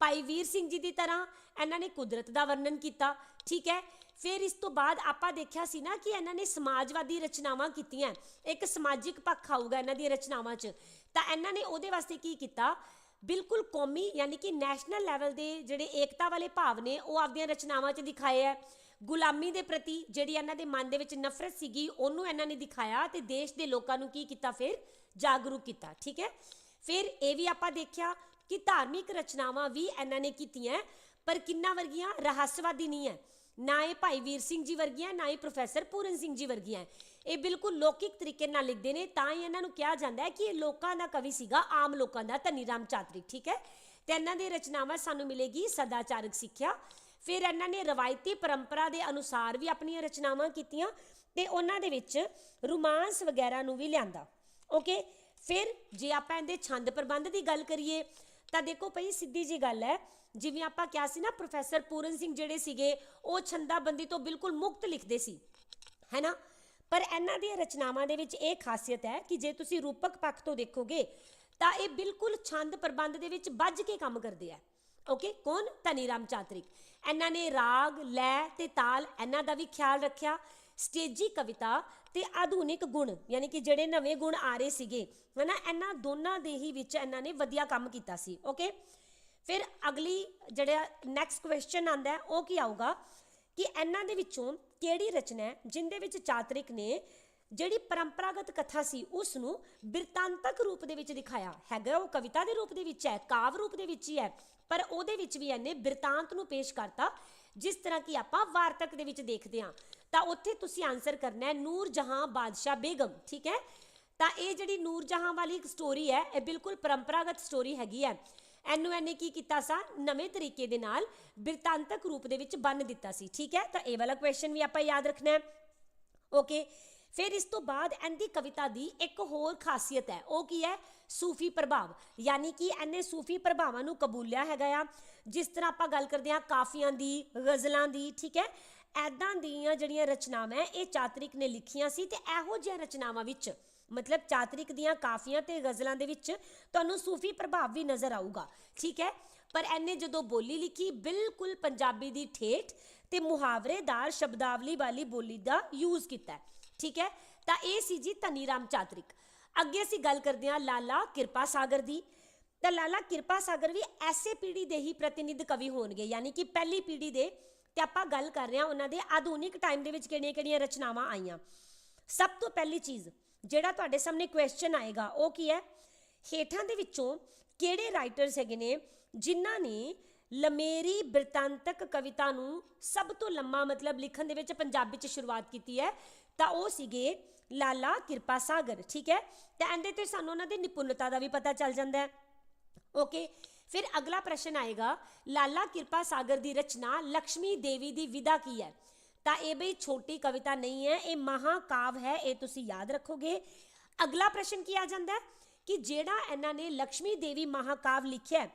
ਭਾਈ ਵੀਰ ਸਿੰਘ ਜੀ ਦੀ ਤਰ੍ਹਾਂ ਇਹਨਾਂ ਨੇ ਕੁਦਰਤ ਦਾ ਵਰਣਨ ਕੀਤਾ, ਠੀਕ ਹੈ? ਫਿਰ ਇਸ ਤੋਂ ਬਾਅਦ ਆਪਾਂ ਦੇਖਿਆ ਸੀ ਨਾ ਕਿ ਇਹਨਾਂ ਨੇ ਸਮਾਜਵਾਦੀ ਰਚਨਾਵਾਂ ਕੀਤੀਆਂ। ਇੱਕ ਸਮਾਜਿਕ ਪੱਖ ਆਊਗਾ ਇਹਨਾਂ ਦੀਆਂ ਰਚਨਾਵਾਂ 'ਚ। ਤਾਂ ਇਹਨਾਂ ਨੇ ਉਹਦੇ ਵਾਸਤੇ ਕੀ ਕੀਤਾ? ਬਿਲਕੁਲ ਕੌਮੀ ਯਾਨੀ ਕਿ ਨੈਸ਼ਨਲ ਲੈਵਲ ਦੇ ਜਿਹੜੇ ਏਕਤਾ ਵਾਲੇ ਭਾਵ ਨੇ, ਉਹ ਆਪਦੀਆਂ ਰਚਨਾਵਾਂ 'ਚ ਦਿਖਾਏ ਹੈ ਗੁਲਾਮੀ ਦੇ ਪ੍ਰਤੀ ਜਿਹੜੀ ਇਹਨਾਂ ਦੇ ਮਨ ਦੇ ਵਿੱਚ ਨਫ਼ਰਤ ਸੀਗੀ, ਉਹਨੂੰ ਇਹਨਾਂ ਨੇ ਦਿਖਾਇਆ ਤੇ ਦੇਸ਼ ਦੇ ਲੋਕਾਂ ਨੂੰ ਕੀ ਕੀਤਾ ਫਿਰ? ਜਾਗਰੂਕ ਕੀਤਾ, ਠੀਕ ਹੈ? ਫਿਰ ਇਹ ਵੀ ਆਪਾਂ ਦੇਖਿਆ ਕਿ ਧਾਰਮਿਕ ਰਚਨਾਵਾਂ ਵੀ ਇਹਨਾਂ ਨੇ ਕੀਤੀਆਂ, ਪਰ ਕਿੰਨਾ ਵਰਗੀਆਂ ਰਹੱਸਵਾਦੀ ਨਹੀਂ ਹੈ। ਨਾ ਇਹ ਭਾਈ ਵੀਰ ਸਿੰਘ ਜੀ ਵਰਗੀਆਂ, ਨਾ ਹੀ ਪ੍ਰੋਫੈਸਰ ਪੂਰਨ ਸਿੰਘ ਜੀ ਵਰਗੀਆਂ ਇਹ ਬਿਲਕੁਲ ਲੌਕਿਕ ਤਰੀਕੇ ਨਾਲ ਲਿਖਦੇ ਨੇ, ਤਾਂ ਹੀ ਇਹਨਾਂ ਨੂੰ ਕਿਹਾ ਜਾਂਦਾ ਹੈ ਕਿ ਇਹ ਲੋਕਾਂ ਦਾ ਕਵੀ ਸੀਗਾ, ਆਮ ਲੋਕਾਂ ਦਾ, ਧਨੀ ਰਾਮ ਚਾਤਰੀ ਠੀਕ ਹੈ? ਤੇ ਇਹਨਾਂ ਦੀ ਰਚਨਾਵਾਂ ਸਾਨੂੰ ਮਿਲੇਗੀ ਸਦਾਚਾਰਕ ਸਿੱਖਿਆ। ਫਿਰ ਇਹਨਾਂ ਨੇ ਰਵਾਇਤੀ ਪਰੰਪਰਾ ਦੇ ਅਨੁਸਾਰ ਵੀ ਆਪਣੀਆਂ ਰਚਨਾਵਾਂ ਕੀਤੀਆਂ ਤੇ ਉਹਨਾਂ ਦੇ ਵਿੱਚ ਰੋਮਾਂਸ ਵਗੈਰਾ ਨੂੰ ਵੀ ਲਿਆਂਦਾ। ਓਕੇ? ਫਿਰ ਜੇ ਆਪਾਂ ਇਹਦੇ ਛੰਦ ਪ੍ਰਬੰਧ ਦੀ ਗੱਲ ਕਰੀਏ ਤਾਂ ਦੇਖੋ ਭਈ ਸਿੱਧੀ ਜੀ ਗੱਲ ਹੈ, ਜਿਵੇਂ ਆਪਾਂ ਕਿਹਾ ਸੀ ਨਾ ਪ੍ਰੋਫੈਸਰ ਪੂਰਨ ਸਿੰਘ ਜਿਹੜੇ ਸੀਗੇ, ਉਹ ਛੰਦਾਬੰਦੀ ਤੋਂ ਬਿਲਕੁਲ ਮੁਕਤ ਲਿਖਦੇ ਸੀ, ਹੈਨਾ? ਪਰ ਇਹਨਾਂ ਦੀਆਂ ਰਚਨਾਵਾਂ ਦੇ ਵਿੱਚ ਇਹ ਖਾਸੀਅਤ ਹੈ ਕਿ ਜੇ ਤੁਸੀਂ ਰੂਪਕ ਪੱਖ ਤੋਂ ਦੇਖੋਗੇ, ਤਾਂ ਇਹ ਬਿਲਕੁਲ ਛੰਦ ਪ੍ਰਬੰਧ ਦੇ ਵਿੱਚ ਵੱਜ ਕੇ ਕੰਮ ਕਰਦੇ ਆ, ਓਕੇ? ਕੌਣ? ਧਨੀਰਾਮ ਚਾਤਰਿਕ ਇਹਨਾਂ ਨੇ ਰਾਗ, ਲੈ ਤੇ ਤਾਲ, ਇਹਨਾਂ ਦਾ ਵੀ ਖਿਆਲ ਰੱਖਿਆ। ਸਟੇਜੀ ਕਵਿਤਾ ਤੇ ਆਧੁਨਿਕ ਗੁਣ, ਯਾਨੀ ਕਿ ਜਿਹੜੇ ਨਵੇਂ ਗੁਣ ਆ ਰਹੇ ਸੀਗੇ, ਹਨਾ, ਇਹਨਾਂ ਦੋਨਾਂ ਦੇ ਹੀ ਵਿੱਚ ਇਹਨਾਂ ਨੇ ਵਧੀਆ ਕੰਮ ਕੀਤਾ ਸੀ ਓਕੇ ਫਿਰ ਅਗਲੀ ਜਿਹੜਾ ਨੈਕਸਟ ਕੁਐਸਚਨ ਆਂਦਾ ਉਹ ਕੀ ਆਊਗਾ? ਕਿ ਇਹਨਾਂ ਦੇ ਵਿੱਚੋਂ ਕਿਹੜੀ ਰਚਨਾ ਹੈ ਜਿੰਦੇ ਵਿੱਚ ਚਾਤ੍ਰਿਕ ਨੇ ਜਿਹੜੀ ਪਰੰਪਰਾਗਤ ਕਥਾ ਸੀ ਉਸ ਨੂੰ ਬਿਰਤਾਂਤਕ ਰੂਪ ਦੇ ਵਿੱਚ ਦਿਖਾਇਆ? ਹੈਗਾ ਉਹ ਕਵਿਤਾ ਦੇ ਰੂਪ ਦੇ ਵਿੱਚ ਹੈ, ਕਾਵ ਰੂਪ ਦੇ ਵਿੱਚ ਹੀ ਹੈ, ਪਰ ਉਹਦੇ ਵਿੱਚ ਵੀ ਇਹਨੇ ਬਿਰਤਾਂਤ ਨੂੰ ਪੇਸ਼ ਕਰਤਾ ਜਿਸ ਤਰ੍ਹਾਂ ਕਿ ਆਪਾਂ ਵਾਰਤਕ ਦੇ ਵਿੱਚ ਦੇਖਦੇ ਹਾਂ, ਤਾਂ ਉੱਥੇ ਤੁਸੀਂ ਆਨਸਰ ਕਰਨਾ ਹੈ ਨੂਰ ਜਹਾਂ ਬਾਦਸ਼ਾਹ ਬੇਗਮ, ਠੀਕ ਹੈ? ਤਾਂ ਇਹ ਜਿਹੜੀ ਨੂਰ ਜਹਾਂ ਵਾਲੀ ਇੱਕ ਸਟੋਰੀ ਹੈ, ਇਹ ਬਿਲਕੁਲ ਪਰੰਪਰਾਗਤ ਸਟੋਰੀ ਹੈਗੀ ਹੈ। ਇਹਨੂੰ ਇਹਨੇ ਕੀ ਕੀਤਾ ਸਾ? ਨਵੇਂ ਤਰੀਕੇ ਦੇ ਨਾਲ ਬਿਰਤਾਂਤਕ ਰੂਪ ਦੇ ਵਿੱਚ ਬੰਨ ਦਿੱਤਾ ਸੀ, ਠੀਕ ਹੈ? ਤਾਂ ਇਹ ਵਾਲਾ ਕੁਐਸਚਨ ਵੀ ਆਪਾਂ ਯਾਦ ਰੱਖਣਾ ਹੈ। ਓਕੇ ਫਿਰ ਇਸ ਤੋਂ ਬਾਅਦ ਇਹਦੀ ਕਵਿਤਾ ਦੀ ਇੱਕ ਹੋਰ ਖਾਸੀਅਤ ਹੈ। ਉਹ ਕੀ ਹੈ? ਸੂਫੀ ਪ੍ਰਭਾਵ। ਯਾਨੀ ਕਿ ਇਹਨੇ ਸੂਫੀ ਪ੍ਰਭਾਵਾਂ ਨੂੰ ਕਬੂਲਿਆ ਹੈਗਾ ਆ। ਜਿਸ ਤਰ੍ਹਾਂ ਆਪਾਂ ਗੱਲ ਕਰਦੇ ਹਾਂ ਕਾਫੀਆਂ ਦੀ, ਗਜ਼ਲਾਂ ਦੀ, ਠੀਕ ਹੈ? ਐਦਾਂ ਦੀਆਂ ਜਿਹੜੀਆਂ ਰਚਨਾਵਾਂ ਇਹ ਚਾਤਰਿਕ ਨੇ ਲਿਖੀਆਂ ਸੀ ਤੇ ਇਹੋ ਜਿਹੀਆਂ ਰਚਨਾਵਾਂ ਵਿੱਚ, ਮਤਲਬ ਚਾਤਰਿਕ ਦੀਆਂ ਕਾਫੀਆਂ ਤੇ ਗਜ਼ਲਾਂ ਦੇ ਵਿੱਚ ਤੁਹਾਨੂੰ ਸੂਫੀ ਪ੍ਰਭਾਵ ਵੀ ਨਜ਼ਰ ਆਊਗਾ, ਠੀਕ ਹੈ? ਪਰ ਇਹਨੇ ਜਦੋਂ ਬੋਲੀ ਲਿਖੀ, ਬਿਲਕੁਲ ਪੰਜਾਬੀ ਦੀ ਠੇਠ ਤੇ ਮੁਹਾਵਰੇਦਾਰ ਸ਼ਬਦਾਵਲੀ ਵਾਲੀ ਬੋਲੀ ਦਾ ਯੂਜ਼ ਕੀਤਾ ਠੀਕ ਹੈ? ਤਾਂ ਇਹ ਸੀ ਜੀ ਧਨੀ ਰਾਮ ਚਾਤ੍ਰਿਕ। ਅੱਗੇ ਅਸੀਂ ਗੱਲ ਕਰਦੇ ਹਾਂ ਲਾਲਾ ਕਿਰਪਾ ਸਾਗਰ ਦੀ। ਤਾਂ ਲਾਲਾ ਕਿਰਪਾ ਸਾਗਰ ਵੀ ਐਸੇ ਪੀੜ੍ਹੀ ਦੇ ਹੀ ਪ੍ਰਤੀਨਿਧ ਕਵੀ ਹੋਣਗੇ, ਯਾਨੀ ਕਿ ਪਹਿਲੀ ਪੀੜ੍ਹੀ ਦੇ। ਤੇ ਆਪਾਂ ਗੱਲ ਕਰ ਰਹੇ ਹਾਂ ਉਹਨਾਂ ਦੇ ਆਧੁਨਿਕ ਟਾਈਮ ਦੇ ਵਿੱਚ ਕਿਹੜੀਆਂ-ਕਿਹੜੀਆਂ ਰਚਨਾਵਾਂ ਆਈਆਂ। ਸਭ ਤੋਂ ਪਹਿਲੀ ਚੀਜ਼ ਜਿਹੜਾ ਤੁਹਾਡੇ ਸਾਹਮਣੇ ਕੁਐਸਚਨ ਆਏਗਾ, ਉਹ ਕੀ ਹੈ? ਹੇਠਾਂ ਦੇ ਵਿੱਚੋਂ ਕਿਹੜੇ ਰਾਈਟਰਸ ਹੈਗੇ ਨੇ ਜਿਨ੍ਹਾਂ ਨੇ ਲਮੇਰੀ ਬਿਰਤਾਂਤਕ ਕਵਿਤਾ ਨੂੰ ਸਭ ਤੋਂ ਲੰਮਾ ਮਤਲਬ ਲਿਖਣ ਦੇ ਵਿੱਚ ਪੰਜਾਬੀ ਚ ਸ਼ੁਰੂਆਤ ਕੀਤੀ ਹੈ? ਤਾਂ ਉਹ ਸੀਗੇ ਲਾਲਾ ਕਿਰਪਾ ਸਾਗਰ, ਠੀਕ ਹੈ? ਤਾਂ ਇਹਦੇ ਤੇ ਸਾਨੂੰ ਉਹਨਾਂ ਦੀ ਨਿਪੁੰਨਤਾ ਦਾ ਵੀ ਪਤਾ ਚੱਲ ਜਾਂਦਾ ਹੈ। ਓਕੇ ਫਿਰ ਅਗਲਾ ਪ੍ਰਸ਼ਨ ਆਏਗਾ, ਲਾਲਾ ਕਿਰਪਾ ਸਾਗਰ ਦੀ ਰਚਨਾ ਲక్ష్ਮੀ ਦੇਵੀ ਦੀ ਵਿਦਾ ਕੀ ਹੈ? ਤਾਂ ਇਹ ਬਈ ਛੋਟੀ ਕਵਿਤਾ ਨਹੀਂ ਹੈ, ਇਹ ਮਹਾਕਾਵ ਹੈ, ਇਹ ਤੁਸੀਂ ਯਾਦ ਰੱਖੋਗੇ। ਅਗਲਾ ਪ੍ਰਸ਼ਨ ਕੀ ਆ ਜਾਂਦਾ ਕਿ ਜਿਹੜਾ ਇਹਨਾਂ ਨੇ ਲక్ష్ਮੀ ਦੇਵੀ ਮਹਾਕਾਵ ਲਿਖਿਆ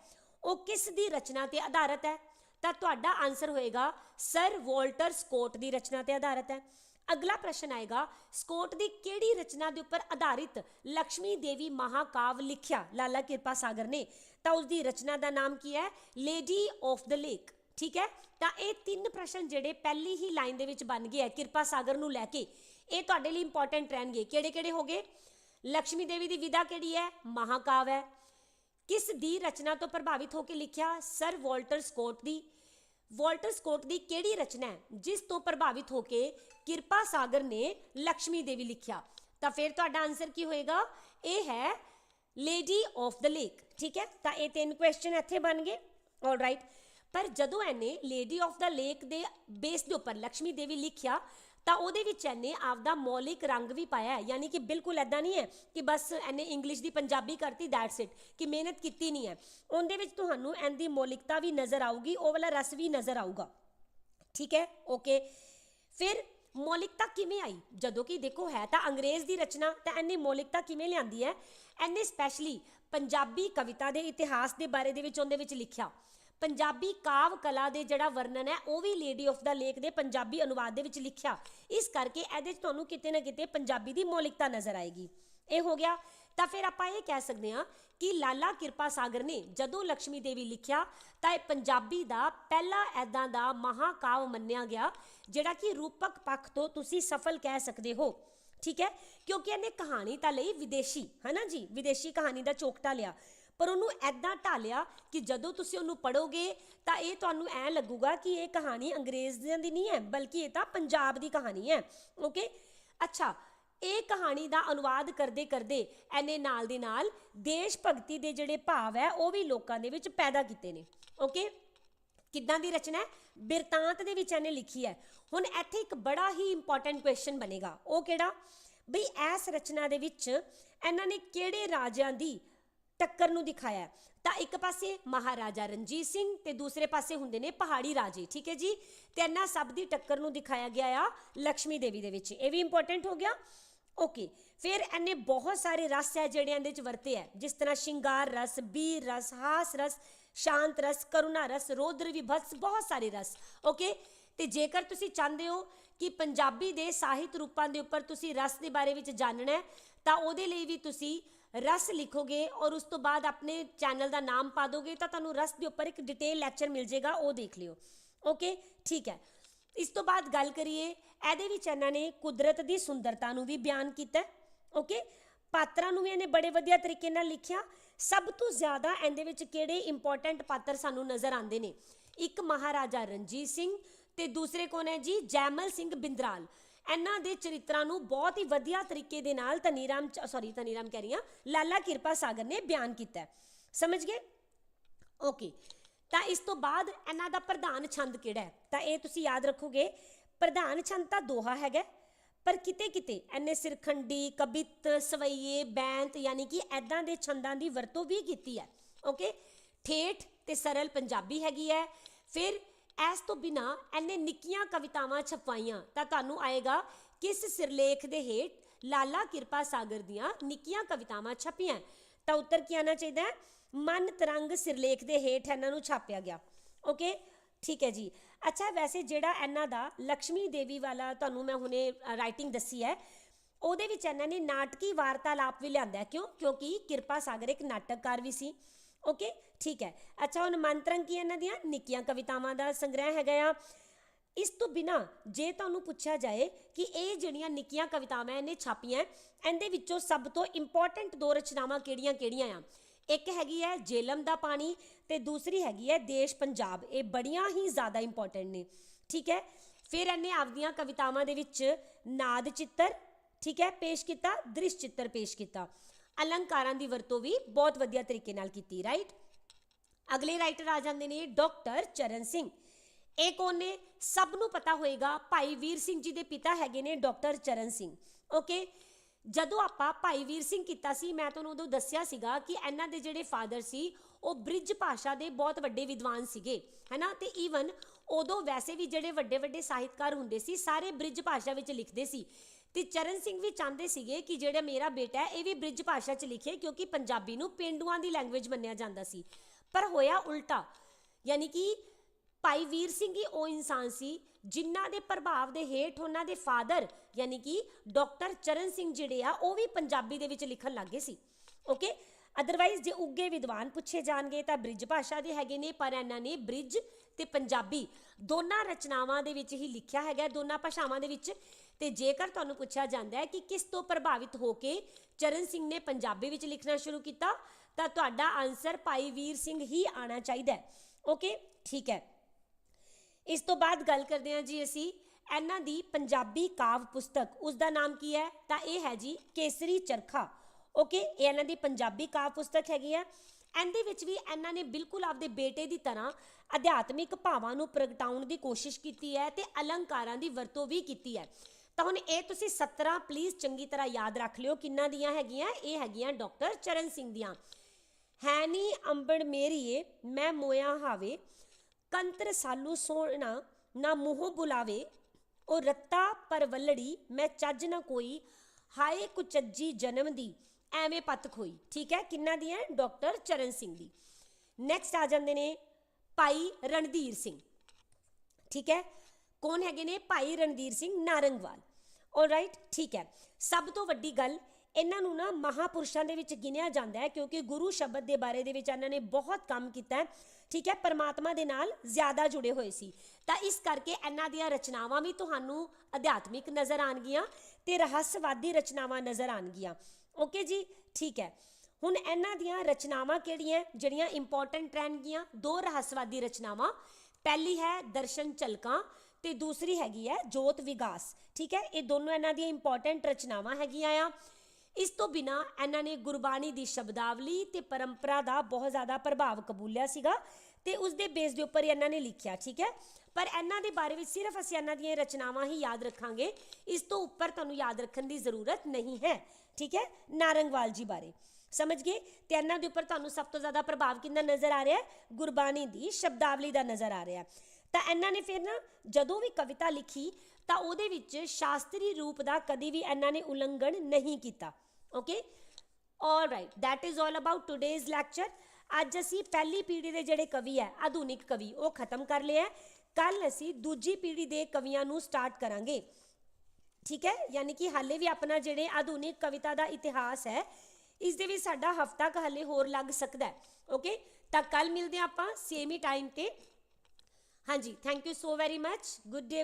ਉਹ ਕਿਸ ਦੀ ਰਚਨਾ ਤੇ ਆਧਾਰਿਤ ਹੈ? ਤਾਂ ਤੁਹਾਡਾ ਆਨਸਰ ਹੋਏਗਾ, ਸਰ ਵਾਲਟਰ ਸਕੋਟ ਦੀ ਰਚਨਾ ਤੇ ਆਧਾਰਿਤ ਹੈ। ਅਗਲਾ ਪ੍ਰਸ਼ਨ ਆਏਗਾ, ਸਕੋਟ ਦੀ ਕਿਹੜੀ ਰਚਨਾ ਦੇ ਉੱਪਰ ਆਧਾਰਿਤ ਲక్ష్ਮੀ ਦੇਵੀ ਮਹਾਕਾਵ ਲਿਖਿਆ? ਲਾਲਾ ਕਿਰਪਾ ਸਾਗਰ ਨੇ। ਤਾਂ ਉਸ ਦੀ ਰਚਨਾ ਦਾ ਨਾਮ ਕੀ ਹੈ? ਲੇਡੀ ਆਫ ਦ ਲੇਕ ਠੀਕ ਹੈ? ਤਾਂ ਇਹ ਤਿੰਨ ਪ੍ਰਸ਼ਨ ਜਿਹੜੇ ਪਹਿਲੀ ਹੀ ਲਾਈਨ ਦੇ ਵਿੱਚ ਬਣ ਗਏ ਹੈ। ਕਿਰਪਾ ਸਾਗਰ ਨੂੰ ਲੈ ਕੇ। ਇਹ ਤੁਹਾਡੇ ਲਈ ਇੰਪੋਰਟੈਂਟ ਰਹਿਣਗੇ। ਕਿਹੜੇ ਕਿਹੜੇ ਹੋਗੇ ਲక్ష్ਮੀ ਦੇਵੀ ਦੀ ਵਿਦਾ ਕਿਹੜੀ ਹੈ? ਮਹਾਕਾਵ ਹੈ। ਕਿਸ ਦੀ ਰਚਨਾ ਤੋਂ ਪ੍ਰਭਾਵਿਤ ਹੋ ਕੇ ਲਿਖਿਆ? ਸਰ ਵਾਲਟਰ ਸਕੋਟ ਦੀ। ਵਾਲਟਰ ਸਕੋਟ ਦੀ ਕਿਹੜੀ ਰਚਨਾ ਹੈ? ਜਿਸ ਤੋਂ ਪ੍ਰਭਾਵਿਤ ਹੋ ਕੇ ਕਿਰਪਾ ਸਾਗਰ ਨੇ ਲక్ష్ਮੀ ਦੇਵੀ ਲਿਖਿਆ। ਤਾਂ ਫਿਰ ਤੁਹਾਡਾ ਆਨਸਰ ਕੀ ਹੋਏਗਾ? ਇਹ ਹੈ ਲੇਡੀ ਆਫ ਦ ਲੇਕ ਠੀਕ ਹੈ? ਤਾਂ ਇਹ ਤਿੰਨ ਕੁਐਸਚਨ ਇੱਥੇ ਬਣ ਗਏ। ਆਲਰਾਈਟ ਪਰ ਜਦੋਂ ਇਹਨੇ ਲੇਡੀ ਆਫ ਦਾ ਲੇਕ ਦੇ ਬੇਸ ਦੇ ਉੱਪਰ ਲక్ష్ਮੀ ਦੇਵੀ ਲਿਖਿਆ, ਤਾਂ ਉਹਦੇ ਵਿੱਚ ਇਹਨੇ ਆਪਦਾ ਮੌਲਿਕ ਰੰਗ ਵੀ ਪਾਇਆ ਹੈ। ਯਾਨੀ ਕਿ ਬਿਲਕੁਲ ਐਦਾਂ ਨਹੀਂ ਹੈ ਕਿ ਬਸ ਇਹਨੇ ਇੰਗਲਿਸ਼ ਦੀ ਪੰਜਾਬੀ ਕਰਤੀ ਦੈਟਸ ਇਟ ਕਿ ਮਿਹਨਤ ਕੀਤੀ ਨਹੀਂ ਹੈ। ਉਹਦੇ ਵਿੱਚ ਤੁਹਾਨੂੰ ਇਹਦੀ ਮੌਲਿਕਤਾ ਵੀ ਨਜ਼ਰ ਆਊਗੀ, ਉਹ ਵਾਲਾ ਰਸ ਵੀ ਨਜ਼ਰ ਆਊਗਾ। ਠੀਕ ਹੈ? ਓਕੇ ਫਿਰ ਮੌਲਿਕਤਾ ਕਿਵੇਂ ਆਈ? ਜਦੋਂ ਕਿ ਦੇਖੋ, ਹੈ ਤਾਂ ਅੰਗਰੇਜ਼ ਦੀ ਰਚਨਾ ਤਾਂ ਇਹਨੇ ਮੌਲਿਕਤਾ ਕਿਵੇਂ ਲਿਆਂਦੀ ਹੈ? ਇਹਨੇ ਸਪੈਸ਼ਲੀ ਪੰਜਾਬੀ ਕਵਿਤਾ ਦੇ ਇਤਿਹਾਸ ਦੇ ਬਾਰੇ ਦੇ ਵਿੱਚ, ਉਹਦੇ ਵਿੱਚ ਲਿਖਿਆ। ਪੰਜਾਬੀ ਕਾਵ ਕਲਾ ਦੇ ਜਿਹੜਾ ਵਰਣਨ ਹੈ, ਉਹ ਵੀ ਲੇਡੀ ਆਫ ਦਾ ਲੇਕ ਦੇ ਪੰਜਾਬੀ ਅਨੁਵਾਦ ਦੇ ਵਿੱਚ ਲਿਖਿਆ। ਇਸ ਕਰਕੇ ਇਹਦੇ 'ਚ ਤੁਹਾਨੂੰ ਕਿਤੇ ਨਾ ਕਿਤੇ ਪੰਜਾਬੀ ਦੀ ਮੌਲਿਕਤਾ ਨਜ਼ਰ ਆਏਗੀ। ਇਹ ਹੋ ਗਿਆ। ਤਾਂ ਫਿਰ ਆਪਾਂ ਇਹ ਕਹਿ ਸਕਦੇ ਹਾਂ ਕਿ ਲਾਲਾ ਕਿਰਪਾ ਸਾਗਰ ਨੇ ਜਦੋਂ ਲక్ష్ਮੀ ਦੇਵੀ ਲਿਖਿਆ, ਤਾਂ ਇਹ ਪੰਜਾਬੀ ਦਾ ਪਹਿਲਾ ਐਦਾਂ ਦਾ ਮਹਾਕਾਵ ਮੰਨਿਆ ਗਿਆ, ਜਿਹੜਾ ਕਿ ਰੂਪਕ ਪੱਖ ਤੋਂ ਤੁਸੀਂ ਸਫਲ ਕਹਿ ਸਕਦੇ ਹੋ। ਠੀਕ ਹੈ? ਕਿਉਂਕਿ ਇਹਨੇ ਕਹਾਣੀ ਤਾਂ ਲਈ ਵਿਦੇਸ਼ੀ, ਹਨਾ ਜੀ? ਵਿਦੇਸ਼ੀ ਕਹਾਣੀ ਦਾ ਚੋਕਟਾ ਲਿਆ। ਪਰ ਉਹਨੂੰ ਐਦਾਂ ਢਾਲਿਆ ਕਿ ਜਦੋਂ ਤੁਸੀਂ ਉਹਨੂੰ ਪੜੋਗੇ ਤਾਂ ਇਹ ਤੁਹਾਨੂੰ ਐ ਲੱਗੂਗਾ ਕਿ ਇਹ ਕਹਾਣੀ ਅੰਗਰੇਜ਼ਾਂ ਦੀ ਨਹੀਂ ਹੈ, ਬਲਕਿ ਇਹ ਤਾਂ ਪੰਜਾਬ ਦੀ ਕਹਾਣੀ ਹੈ। ਓਕੇ ਅੱਛਾ ਇਹ ਕਹਾਣੀ ਦਾ ਅਨੁਵਾਦ ਕਰਦੇ ਕਰਦੇ ਐਨੇ ਨਾਲ ਦੀ ਨਾਲ ਦੇਸ਼ ਭਗਤੀ ਦੇ ਜਿਹੜੇ ਭਾਵ ਹੈ, ਉਹ ਵੀ ਲੋਕਾਂ ਦੇ ਵਿੱਚ ਪੈਦਾ ਕੀਤੇ ਨੇ। ਓਕੇ ਕਿੱਦਾਂ ਦੀ ਰਚਨਾ ਹੈ? ਬਿਰਤਾਂਤ ਦੇ ਵਿੱਚ ਇਹਨੇ ਲਿਖੀ ਹੈ। ਹੁਣ ਇੱਥੇ ਇੱਕ ਬੜਾ ਹੀ ਇੰਪੋਰਟੈਂਟ ਕੁਐਸਚਨ ਬਣੇਗਾ। ਉਹ ਕਿਹੜਾ? ਬਈ ਇਸ ਰਚਨਾ ਦੇ ਵਿੱਚ ਇਹਨਾਂ ਨੇ ਕਿਹੜੇ ਰਾਜਿਆਂ ਦੀ ਟੱਕਰ ਨੂੰ ਦਿਖਾਇਆ ਤਾਂ ਇੱਕ ਪਾਸੇ ਮਹਾਰਾਜਾ ਰਣਜੀਤ ਸਿੰਘ ਤੇ ਦੂਸਰੇ ਪਾਸੇ ਹੁੰਦੇ ਨੇ ਪਹਾੜੀ ਰਾਜੇ, ਠੀਕ ਹੈ ਜੀ? ਤੇ ਇਹਨਾਂ ਸਭ ਦੀ ਟੱਕਰ ਨੂੰ ਦਿਖਾਇਆ ਗਿਆ ਆ ਲక్ష్ਮੀ ਦੇਵੀ ਦੇ ਵਿੱਚ। ਇਹ ਵੀ ਇੰਪੋਰਟੈਂਟ ਹੋ ਗਿਆ। ਓਕੇ ਫਿਰ ਇਹਨੇ ਬਹੁਤ ਸਾਰੇ ਰਸ ਹੈ ਜਿਹੜੇ ਇਹਦੇ ਚ ਵਰਤੇ ਹੈ। ਜਿਸ ਤਰ੍ਹਾਂ ਸ਼ਿੰਗਾਰ ਰਸ, ਬੀਰ ਰਸ, ਹਾਸ ਰਸ, ਸ਼ਾਂਤ ਰਸ, ਕਰੁਣਾ ਰਸ, ਰੋਦਰ ਵਿਭਤਸ ਬਹੁਤ ਸਾਰੇ ਰਸ। ਓਕੇ ਤੇ ਜੇਕਰ ਤੁਸੀਂ ਚਾਹੁੰਦੇ ਹੋ ਕਿ ਪੰਜਾਬੀ ਦੇ ਸਾਹਿਤ ਰੂਪਾਂ ਦੇ ਉੱਪਰ ਤੁਸੀਂ ਰਸ ਦੇ ਬਾਰੇ ਵਿੱਚ ਜਾਣਨਾ ਹੈ, ਤਾਂ ਉਹਦੇ ਲਈ ਵੀ ਤੁਸੀਂ ਰਸ ਲਿਖੋਗੇ ਔਰ ਉਸ ਤੋਂ ਬਾਅਦ ਆਪਣੇ ਚੈਨਲ ਦਾ ਨਾਮ ਪਾ ਦੋਗੇ, ਤਾਂ ਤੁਹਾਨੂੰ ਰਸ ਦੇ ਉੱਪਰ ਇੱਕ ਡਿਟੇਲ ਲੈਕਚਰ ਮਿਲ ਜਾਏਗਾ ਉਹ ਦੇਖ ਲਿਓ। ਓਕੇ ਠੀਕ ਹੈ। ਇਸ ਤੋਂ ਬਾਅਦ ਗੱਲ ਕਰੀਏ, ਇਹਦੇ ਵਿੱਚ ਇਹਨਾਂ ਨੇ ਕੁਦਰਤ ਦੀ ਸੁੰਦਰਤਾ ਨੂੰ ਵੀ ਬਿਆਨ ਕੀਤਾ ਓਕੇ ਪਾਤਰਾਂ ਨੂੰ ਵੀ ਇਹਨੇ ਬੜੇ ਵਧੀਆ ਤਰੀਕੇ ਨਾਲ ਲਿਖਿਆ। ਸਭ ਤੋਂ ਜ਼ਿਆਦਾ ਇਹਦੇ ਵਿੱਚ ਕਿਹੜੇ ਇੰਪੋਰਟੈਂਟ ਪਾਤਰ ਸਾਨੂੰ ਨਜ਼ਰ ਆਉਂਦੇ ਨੇ? ਇੱਕ ਮਹਾਰਾਜਾ ਰਣਜੀਤ ਸਿੰਘ ਤੇ ਦੂਸਰੇ ਕੌਣ ਹੈ ਜੀ? ਜੈਮਲ ਸਿੰਘ ਬਿੰਦਰਾਲ। ਇਹਨਾਂ ਦੇ ਚਰਿੱਤਰਾਂ ਨੂੰ ਬਹੁਤ ਹੀ ਵਧੀਆ ਤਰੀਕੇ ਦੇ ਨਾਲ ਤਨੀਰਾਮ ਸੌਰੀ ਤਨੀਰਾਮ ਕਹਿ ਰਹੀ ਹਾਂ, ਲਾਲਾ ਕਿਰਪਾ ਸਾਗਰ ਨੇ ਬਿਆਨ ਕੀਤਾ। ਸਮਝ ਗਏ? ਓਕੇ ਤਾਂ ਇਸ ਤੋਂ ਬਾਅਦ ਇਹਨਾਂ ਦਾ ਪ੍ਰਧਾਨ ਛੰਦ ਕਿਹੜਾ ਹੈ? ਤਾਂ ਇਹ ਤੁਸੀਂ ਯਾਦ ਰੱਖੋਗੇ, ਪ੍ਰਧਾਨ ਛੰਦ ਤਾਂ ਦੋਹਾ ਹੈਗਾ। ਪਰ ਕਿਤੇ ਕਿਤੇ ਐਨੇ ਸਿਰਖੰਡੀ, ਕਬਿਤ, ਸਵਈਏ, ਬੈਂਤ ਯਾਨੀ ਕਿ ਐਦਾਂ ਦੇ ਛੰਦਾਂ ਦੀ ਵਰਤੋਂ ਵੀ ਕੀਤੀ ਹੈ। ਓਕੇ? ਠੇਠ ਤੇ ਸਰਲ ਪੰਜਾਬੀ ਹੈਗੀ ਹੈ। ਫਿਰ ਇਸ ਤੋਂ ਬਿਨਾ ਐਨੇ ਨਿੱਕੀਆਂ ਕਵਿਤਾਵਾਂ ਛਪਾਈਆਂ ਤਾਂ ਤੁਹਾਨੂੰ ਆਏਗਾ ਕਿਸ ਸਿਰਲੇਖ ਦੇ ਹੇਠ ਲਾਲਾ ਕਿਰਪਾ ਸਾਗਰ ਦੀਆਂ ਨਿੱਕੀਆਂ ਕਵਿਤਾਵਾਂ ਛਪੀਆਂ। ਤਾਂ ਉੱਤਰ ਕੀ ਆਣਾ ਚਾਹੀਦਾ ਹੈ? ਮਨ ਤਰੰਗ ਸਿਰਲੇਖ ਦੇ ਹੇਠ ਇਹਨਾਂ ਨੂੰ ਛਾਪਿਆ ਗਿਆ। ਓਕੇ ਠੀਕ ਹੈ ਜੀ। ਅੱਛਾ, ਵੈਸੇ ਜਿਹੜਾ ਇਹਨਾਂ ਦਾ ਲక్ష్ਮੀ ਦੇਵੀ ਵਾਲਾ ਤੁਹਾਨੂੰ ਮੈਂ ਹੁਣੇ ਰਾਈਟਿੰਗ ਦੱਸੀ ਹੈ, ਉਹਦੇ ਵਿੱਚ ਇਹਨਾਂ ਨੇ ਨਾਟਕੀ ਵਾਰਤਾਲਾਪ ਵੀ ਲਿਆਂਦਾ ਕਿਉਂ? ਕਿਉਂਕਿ ਕਿਰਪਾ ਸਾਗਰ ਇੱਕ ਨਾਟਕਕਾਰ ਵੀ ਸੀ। ਓਕੇ ਠੀਕ ਹੈ। ਅੱਛਾ, ਹੁਣ ਮੰਤਰੰਗ ਕੀ ਇਹਨਾਂ ਦੀਆਂ? ਨਿੱਕੀਆਂ ਕਵਿਤਾਵਾਂ ਦਾ ਸੰਗ੍ਰਹਿ ਹੈਗਾ ਆ। ਇਸ ਤੋਂ ਬਿਨਾ ਜੇ ਤੁਹਾਨੂੰ ਪੁੱਛਿਆ ਜਾਏ ਕਿ ਇਹ ਜਿਹੜੀਆਂ ਨਿੱਕੀਆਂ ਕਵਿਤਾਵਾਂ ਇਹਨੇ ਛਾਪੀਆਂ, ਇਹਦੇ ਵਿੱਚੋਂ ਸਭ ਤੋਂ ਇੰਪੋਰਟੈਂਟ ਦੋ ਰਚਨਾਵਾਂ ਕਿਹੜੀਆਂ-ਕਿਹੜੀਆਂ ਆ? ਇੱਕ ਹੈਗੀ ਹੈ ਜੇਲਮ ਦਾ ਪਾਣੀ ਤੇ ਦੂਸਰੀ ਹੈਗੀ ਹੈ ਦੇਸ਼ ਪੰਜਾਬ। ਇਹ ਬੜੀਆਂ ਹੀ ਜ਼ਿਆਦਾ ਇੰਪੋਰਟੈਂਟ ਨੇ। ਠੀਕ ਹੈ? ਫਿਰ ਇਹਨੇ ਆਪਦੀਆਂ ਕਵਿਤਾਵਾਂ ਦੇ ਵਿੱਚ ਨਾਦ ਚਿੱਤਰ, ਠੀਕ ਹੈ, ਪੇਸ਼ ਕੀਤਾ, ਦ੍ਰਿਸ਼ ਚਿੱਤਰ ਪੇਸ਼ ਕੀਤਾ। ਅਲੰਕਾਰਾਂ ਦੀ ਵਰਤੋਂ ਵੀ ਬਹੁਤ ਵਧੀਆ ਤਰੀਕੇ ਨਾਲ ਕੀਤੀ ਰਾਈਟ ਅਗਲੇ ਰਾਈਟਰ ਆ ਜਾਂਦੇ ਨੇ ਡਾਕਟਰ ਚਰਨ ਸਿੰਘ। ਇਹ ਕੌਣ ਨੇ? ਸਭ ਨੂੰ ਪਤਾ ਹੋਏਗਾ ਭਾਈ ਵੀਰ ਸਿੰਘ ਜੀ ਦੇ ਪਿਤਾ ਹੈਗੇ ਨੇ ਡਾਕਟਰ ਚਰਨ ਸਿੰਘ। ਓਕੇ? ਜਦੋਂ ਆਪਾਂ ਭਾਈ ਵੀਰ ਸਿੰਘ ਕੀਤਾ ਸੀ, ਮੈਂ ਤੁਹਾਨੂੰ ਉਦੋਂ ਦੱਸਿਆ ਸੀਗਾ ਕਿ ਇਹਨਾਂ ਦੇ ਜਿਹੜੇ ਫਾਦਰ ਸੀ, ਉਹ ਬ੍ਰਿਜ ਭਾਸ਼ਾ ਦੇ ਬਹੁਤ ਵੱਡੇ ਵਿਦਵਾਨ ਸੀਗੇ, ਹੈਨਾ? ਤੇ ਈਵਨ ਉਦੋਂ ਵੈਸੇ ਵੀ ਜਿਹੜੇ ਵੱਡੇ ਵੱਡੇ ਸਾਹਿਤਕਾਰ ਹੁੰਦੇ ਸੀ, ਸਾਰੇ ਬ੍ਰਿਜ ਭਾਸ਼ਾ ਵਿੱਚ ਲਿਖਦੇ ਸੀ। ਤੇ ਚਰਨ ਸਿੰਘ ਵੀ ਚਾਹੁੰਦੇ ਸੀਗੇ ਕਿ ਜਿਹੜਾ ਮੇਰਾ ਬੇਟਾ ਹੈ, ਇਹ ਵੀ ਬ੍ਰਿਜ ਭਾਸ਼ਾ 'ਚ ਲਿਖੇ ਕਿਉਂਕਿ ਪੰਜਾਬੀ ਨੂੰ ਪਿੰਡੂਆਂ ਦੀ ਲੈਂਗੁਏਜ ਮੰਨਿਆ ਜਾਂਦਾ ਸੀ। ਪਰ ਹੋਇਆ ਉਲਟਾ, ਯਾਨੀ ਕਿ ਭਾਈ ਵੀਰ ਸਿੰਘ ਹੀ ਉਹ ਇਨਸਾਨ ਸੀ ਜਿਨ੍ਹਾਂ ਦੇ ਪ੍ਰਭਾਵ ਦੇ ਹੇਠ ਉਹਨਾਂ ਦੇ ਫਾਦਰ ਯਾਨੀ ਕਿ ਡਾਕਟਰ ਚਰਨ ਸਿੰਘ ਜਿਹੜੇ ਆ, ਉਹ ਵੀ ਪੰਜਾਬੀ ਦੇ ਵਿੱਚ ਲਿਖਣ ਲੱਗੇ ਸੀ। ਓਕੇ ਅਦਰਵਾਈਜ਼ ਜੇ ਉੱਗੇ ਵਿਦਵਾਨ ਪੁੱਛੇ ਜਾਣਗੇ ਤਾਂ ਬ੍ਰਿਜ ਭਾਸ਼ਾ ਦੇ ਹੈਗੇ ਨੇ, ਪਰ ਇਹਨਾਂ ਨੇ ਬ੍ਰਿਜ ਤੇ ਪੰਜਾਬੀ ਦੋਨਾਂ ਰਚਨਾਵਾਂ ਦੇ ਵਿੱਚ ਹੀ ਲਿਖਿਆ ਹੈਗਾ, ਦੋਨਾਂ ਭਾਸ਼ਾਵਾਂ ਦੇ ਵਿੱਚ। ਤੇ ਜੇਕਰ ਤੁਹਾਨੂੰ ਪੁੱਛਿਆ ਜਾਂਦਾ ਹੈ ਕਿ ਕਿਸ ਤੋਂ ਪ੍ਰਭਾਵਿਤ ਹੋ ਕੇ ਚਰਨ ਸਿੰਘ ਨੇ ਪੰਜਾਬੀ ਵਿੱਚ ਲਿਖਣਾ ਸ਼ੁਰੂ ਕੀਤਾ, ਤਾਂ ਤੁਹਾਡਾ ਆਨਸਰ ਭਾਈ ਵੀਰ ਸਿੰਘ ਹੀ ਆਣਾ ਚਾਹੀਦਾ ਹੈ। ਓਕੇ ਠੀਕ ਹੈ। ਇਸ ਤੋਂ ਬਾਅਦ ਗੱਲ ਕਰਦੇ ਹਾਂ ਜੀ ਅਸੀਂ ਇਹਨਾਂ ਦੀ ਪੰਜਾਬੀ ਕਾਵ ਪੁਸਤਕ। ਉਸ ਦਾ ਨਾਮ ਕੀ ਹੈ? ਤਾਂ ਇਹ ਹੈ ਜੀ ਕੇਸਰੀ ਚਰਖਾ। ਓਕੇ ਇਹ ਇਹਨਾਂ ਦੀ ਪੰਜਾਬੀ ਕਾਵ ਪੁਸਤਕ ਹੈਗੀ ਆ। ਇਹਦੇ ਵਿੱਚ ਵੀ ਇਹਨਾਂ ਨੇ ਬਿਲਕੁਲ ਆਪਦੇ ਬੇਟੇ ਦੀ ਤਰ੍ਹਾਂ ਅਧਿਆਤਮਿਕ ਭਾਵਾਂ ਨੂੰ ਪ੍ਰਗਟਾਉਣ ਦੀ ਕੋਸ਼ਿਸ਼ ਕੀਤੀ ਹੈ ਤੇ ਅਲੰਕਾਰਾਂ ਦੀ ਵਰਤੋਂ ਵੀ ਕੀਤੀ ਹੈ। ਤਾਂ ਹੁਣ ਇਹ ਤੁਸੀਂ 17 ਪਲੀਜ਼ ਚੰਗੀ ਤਰ੍ਹਾਂ ਯਾਦ ਰੱਖ ਲਿਓ ਕਿੰਨਾਂ ਦੀਆਂ ਹੈਗੀਆਂ। ਇਹ ਹੈਗੀਆਂ ਡਾਕਟਰ ਚਰਨ ਸਿੰਘ ਦੀਆਂ। ਹੈ ਨੀ ਅੰਬੜ ਮੇਰੀਏ, ਮੈਂ ਮੋਇਆ ਹਾਵੇ। ਕੰਤਰ ਸਾਲੂ ਸੋਹਣਾ ਨਾ ਮੂੰਹ ਬੁਲਾਵੇ, ਉਹ ਰੱਤਾ ਪਰਵਲੜੀ ਮੈਂ ਚੱਜ ਨਾ ਕੋਈ, ਹਾਏ ਕੁਚੱਜੀ ਜਨਮ ਦੀ, ਐਵੇਂ ਪਤ ਖੋਈ। ਠੀਕ ਹੈ, ਕਿੰਨਾ ਦੀ ਹੈ? ਡਾਕਟਰ ਚਰਨ ਸਿੰਘ ਦੀ। ਨੈਕਸਟ ਆ ਜਾਂਦੇ ਨੇ ਭਾਈ ਰਣਧੀਰ ਸਿੰਘ। ਠੀਕ ਹੈ, ਕੌਣ ਹੈਗੇ ਨੇ? ਭਾਈ ਰਣਧੀਰ ਸਿੰਘ ਨਾਰੰਗਵਾਲ। ਆਲਰਾਈਟ ਠੀਕ ਹੈ। ਸਭ ਤੋਂ ਵੱਡੀ ਗੱਲ ਇਹਨਾਂ ਨੂੰ ਨਾ ਮਹਾਪੁਰਸ਼ਾਂ ਦੇ ਵਿੱਚ ਗਿਣਿਆ ਜਾਂਦਾ ਹੈ ਕਿਉਂਕਿ ਗੁਰੂ ਸ਼ਬਦ ਦੇ ਬਾਰੇ ਦੇ ਵਿੱਚ ਇਹਨਾਂ ਨੇ ਬਹੁਤ ਕੰਮ ਕੀਤਾ ਠੀਕ ਹੈ, ਪਰਮਾਤਮਾ ਦੇ ਨਾਲ ਜ਼ਿਆਦਾ ਜੁੜੇ ਹੋਏ ਸੀ। ਤਾਂ ਇਸ ਕਰਕੇ ਇਹਨਾਂ ਦੀਆਂ ਰਚਨਾਵਾਂ ਵੀ ਤੁਹਾਨੂੰ ਅਧਿਆਤਮਿਕ ਨਜ਼ਰ ਆਣਗੀਆਂ ਤੇ ਰਹੱਸਵਾਦੀ ਰਚਨਾਵਾਂ ਨਜ਼ਰ ਆਣਗੀਆਂ ਓਕੇ ਜੀ? ਠੀਕ ਹੈ। ਹੁਣ ਇਹਨਾਂ ਦੀਆਂ ਰਚਨਾਵਾਂ ਕਿਹੜੀਆਂ ਜਿਹੜੀਆਂ ਇੰਪੋਰਟੈਂਟ ਰਹਿਣਗੀਆਂ। ਦੋ ਰਹੱਸਵਾਦੀ ਰਚਨਾਵਾਂ। ਪਹਿਲੀ ਹੈ ਦਰਸ਼ਨ ਝਲਕਾਂ ਤੇ ਦੂਸਰੀ ਹੈਗੀ ਹੈ ਜੋਤ ਵਿਗਾਸ। ਠੀਕ ਹੈ, ਇਹ ਦੋਨੋਂ ਇਹਨਾਂ ਦੀਆਂ ਇੰਪੋਰਟੈਂਟ ਰਚਨਾਵਾਂ ਹੈਗੀਆਂ ਆ। ਇਸ ਤੋਂ ਬਿਨਾ ਇਹਨਾਂ ਨੇ ਗੁਰਬਾਣੀ ਦੀ ਸ਼ਬਦਾਵਲੀ ਤੇ ਪਰੰਪਰਾ ਦਾ ਬਹੁਤ ਜ਼ਿਆਦਾ ਪ੍ਰਭਾਵ ਕਬੂਲਿਆ ਸੀਗਾ ਤੇ ਉਸ ਦੇ ਬੇਸ ਦੇ ਉੱਪਰ ਹੀ ਇਹਨਾਂ ਨੇ ਲਿਖਿਆ, ਠੀਕ ਹੈ? ਪਰ ਇਹਨਾਂ ਦੇ ਬਾਰੇ ਵਿੱਚ ਸਿਰਫ ਅਸੀਂ ਇਹਨਾਂ ਦੀਆਂ ਰਚਨਾਵਾਂ ਹੀ ਯਾਦ ਰੱਖਾਂਗੇ। ਇਸ ਤੋਂ ਉੱਪਰ ਤੁਹਾਨੂੰ ਯਾਦ ਰੱਖਣ ਦੀ ਜ਼ਰੂਰਤ ਨਹੀਂ ਹੈ, ਠੀਕ ਹੈ? ਨਾਰੰਗਵਾਲ ਜੀ ਬਾਰੇ। ਸਮਝ ਗਏ? ਤੇ ਇਹਨਾਂ ਦੇ ਉੱਪਰ ਤੁਹਾਨੂੰ ਸਭ ਤੋਂ ਜ਼ਿਆਦਾ ਪ੍ਰਭਾਵ ਕਿੰਨਾ ਨਜ਼ਰ ਆ ਰਿਹਾ ਹੈ? ਗੁਰਬਾਣੀ ਦੀ ਸ਼ਬਦਾਵਲੀ ਦਾ ਨਜ਼ਰ ਆ ਰਿਹਾ ਹੈ। ਤਾਂ ਇਹਨਾਂ ਨੇ ਫਿਰ ਨਾ ਜਦੋਂ ਵੀ ਕਵਿਤਾ ਲਿਖੀ ਤਾਂ ਉਹਦੇ ਵਿੱਚ ਸ਼ਾਸਤਰੀ ਰੂਪ ਦਾ ਕਦੀ ਵੀ ਇਹਨਾਂ ਨੇ ਉਲੰਘਣ ਨਹੀਂ ਕੀਤਾ okay alright that is all about today's lecture ਅੱਜ ਅਸੀਂ ਪਹਿਲੀ ਪੀੜ੍ਹੀ ਦੇ ਜਿਹੜੇ ਕਵੀ ਹੈ, ਆਧੁਨਿਕ ਕਵੀ, ਉਹ ਖਤਮ ਕਰ ਲਿਆ ਕੱਲ ਅਸੀਂ ਦੂਜੀ ਪੀੜ੍ਹੀ ਦੇ ਕਵੀਆਂ ਨੂੰ ਸਟਾਰਟ ਕਰਾਂਗੇ। ਠੀਕ ਹੈ? ਯਾਨੀ ਕਿ ਹਾਲੇ ਵੀ ਆਪਣਾ ਜਿਹੜੇ ਆਧੁਨਿਕ ਕਵਿਤਾ ਦਾ ਇਤਿਹਾਸ ਹੈ, ਇਸ ਦੇ ਵਿੱਚ ਸਾਡਾ ਹਫਤਾ ਕ ਹਲੇ ਹੋਰ ਲੱਗ ਸਕਦਾ ਹੈ ਓਕੇ ਤਾਂ ਕੱਲ ਮਿਲਦੇ ਹਾਂ ਆਪਾਂ ਸੇਮ ਹੀ ਟਾਈਮ ਤੇ। ਹਾਂਜੀ thank you so very much good day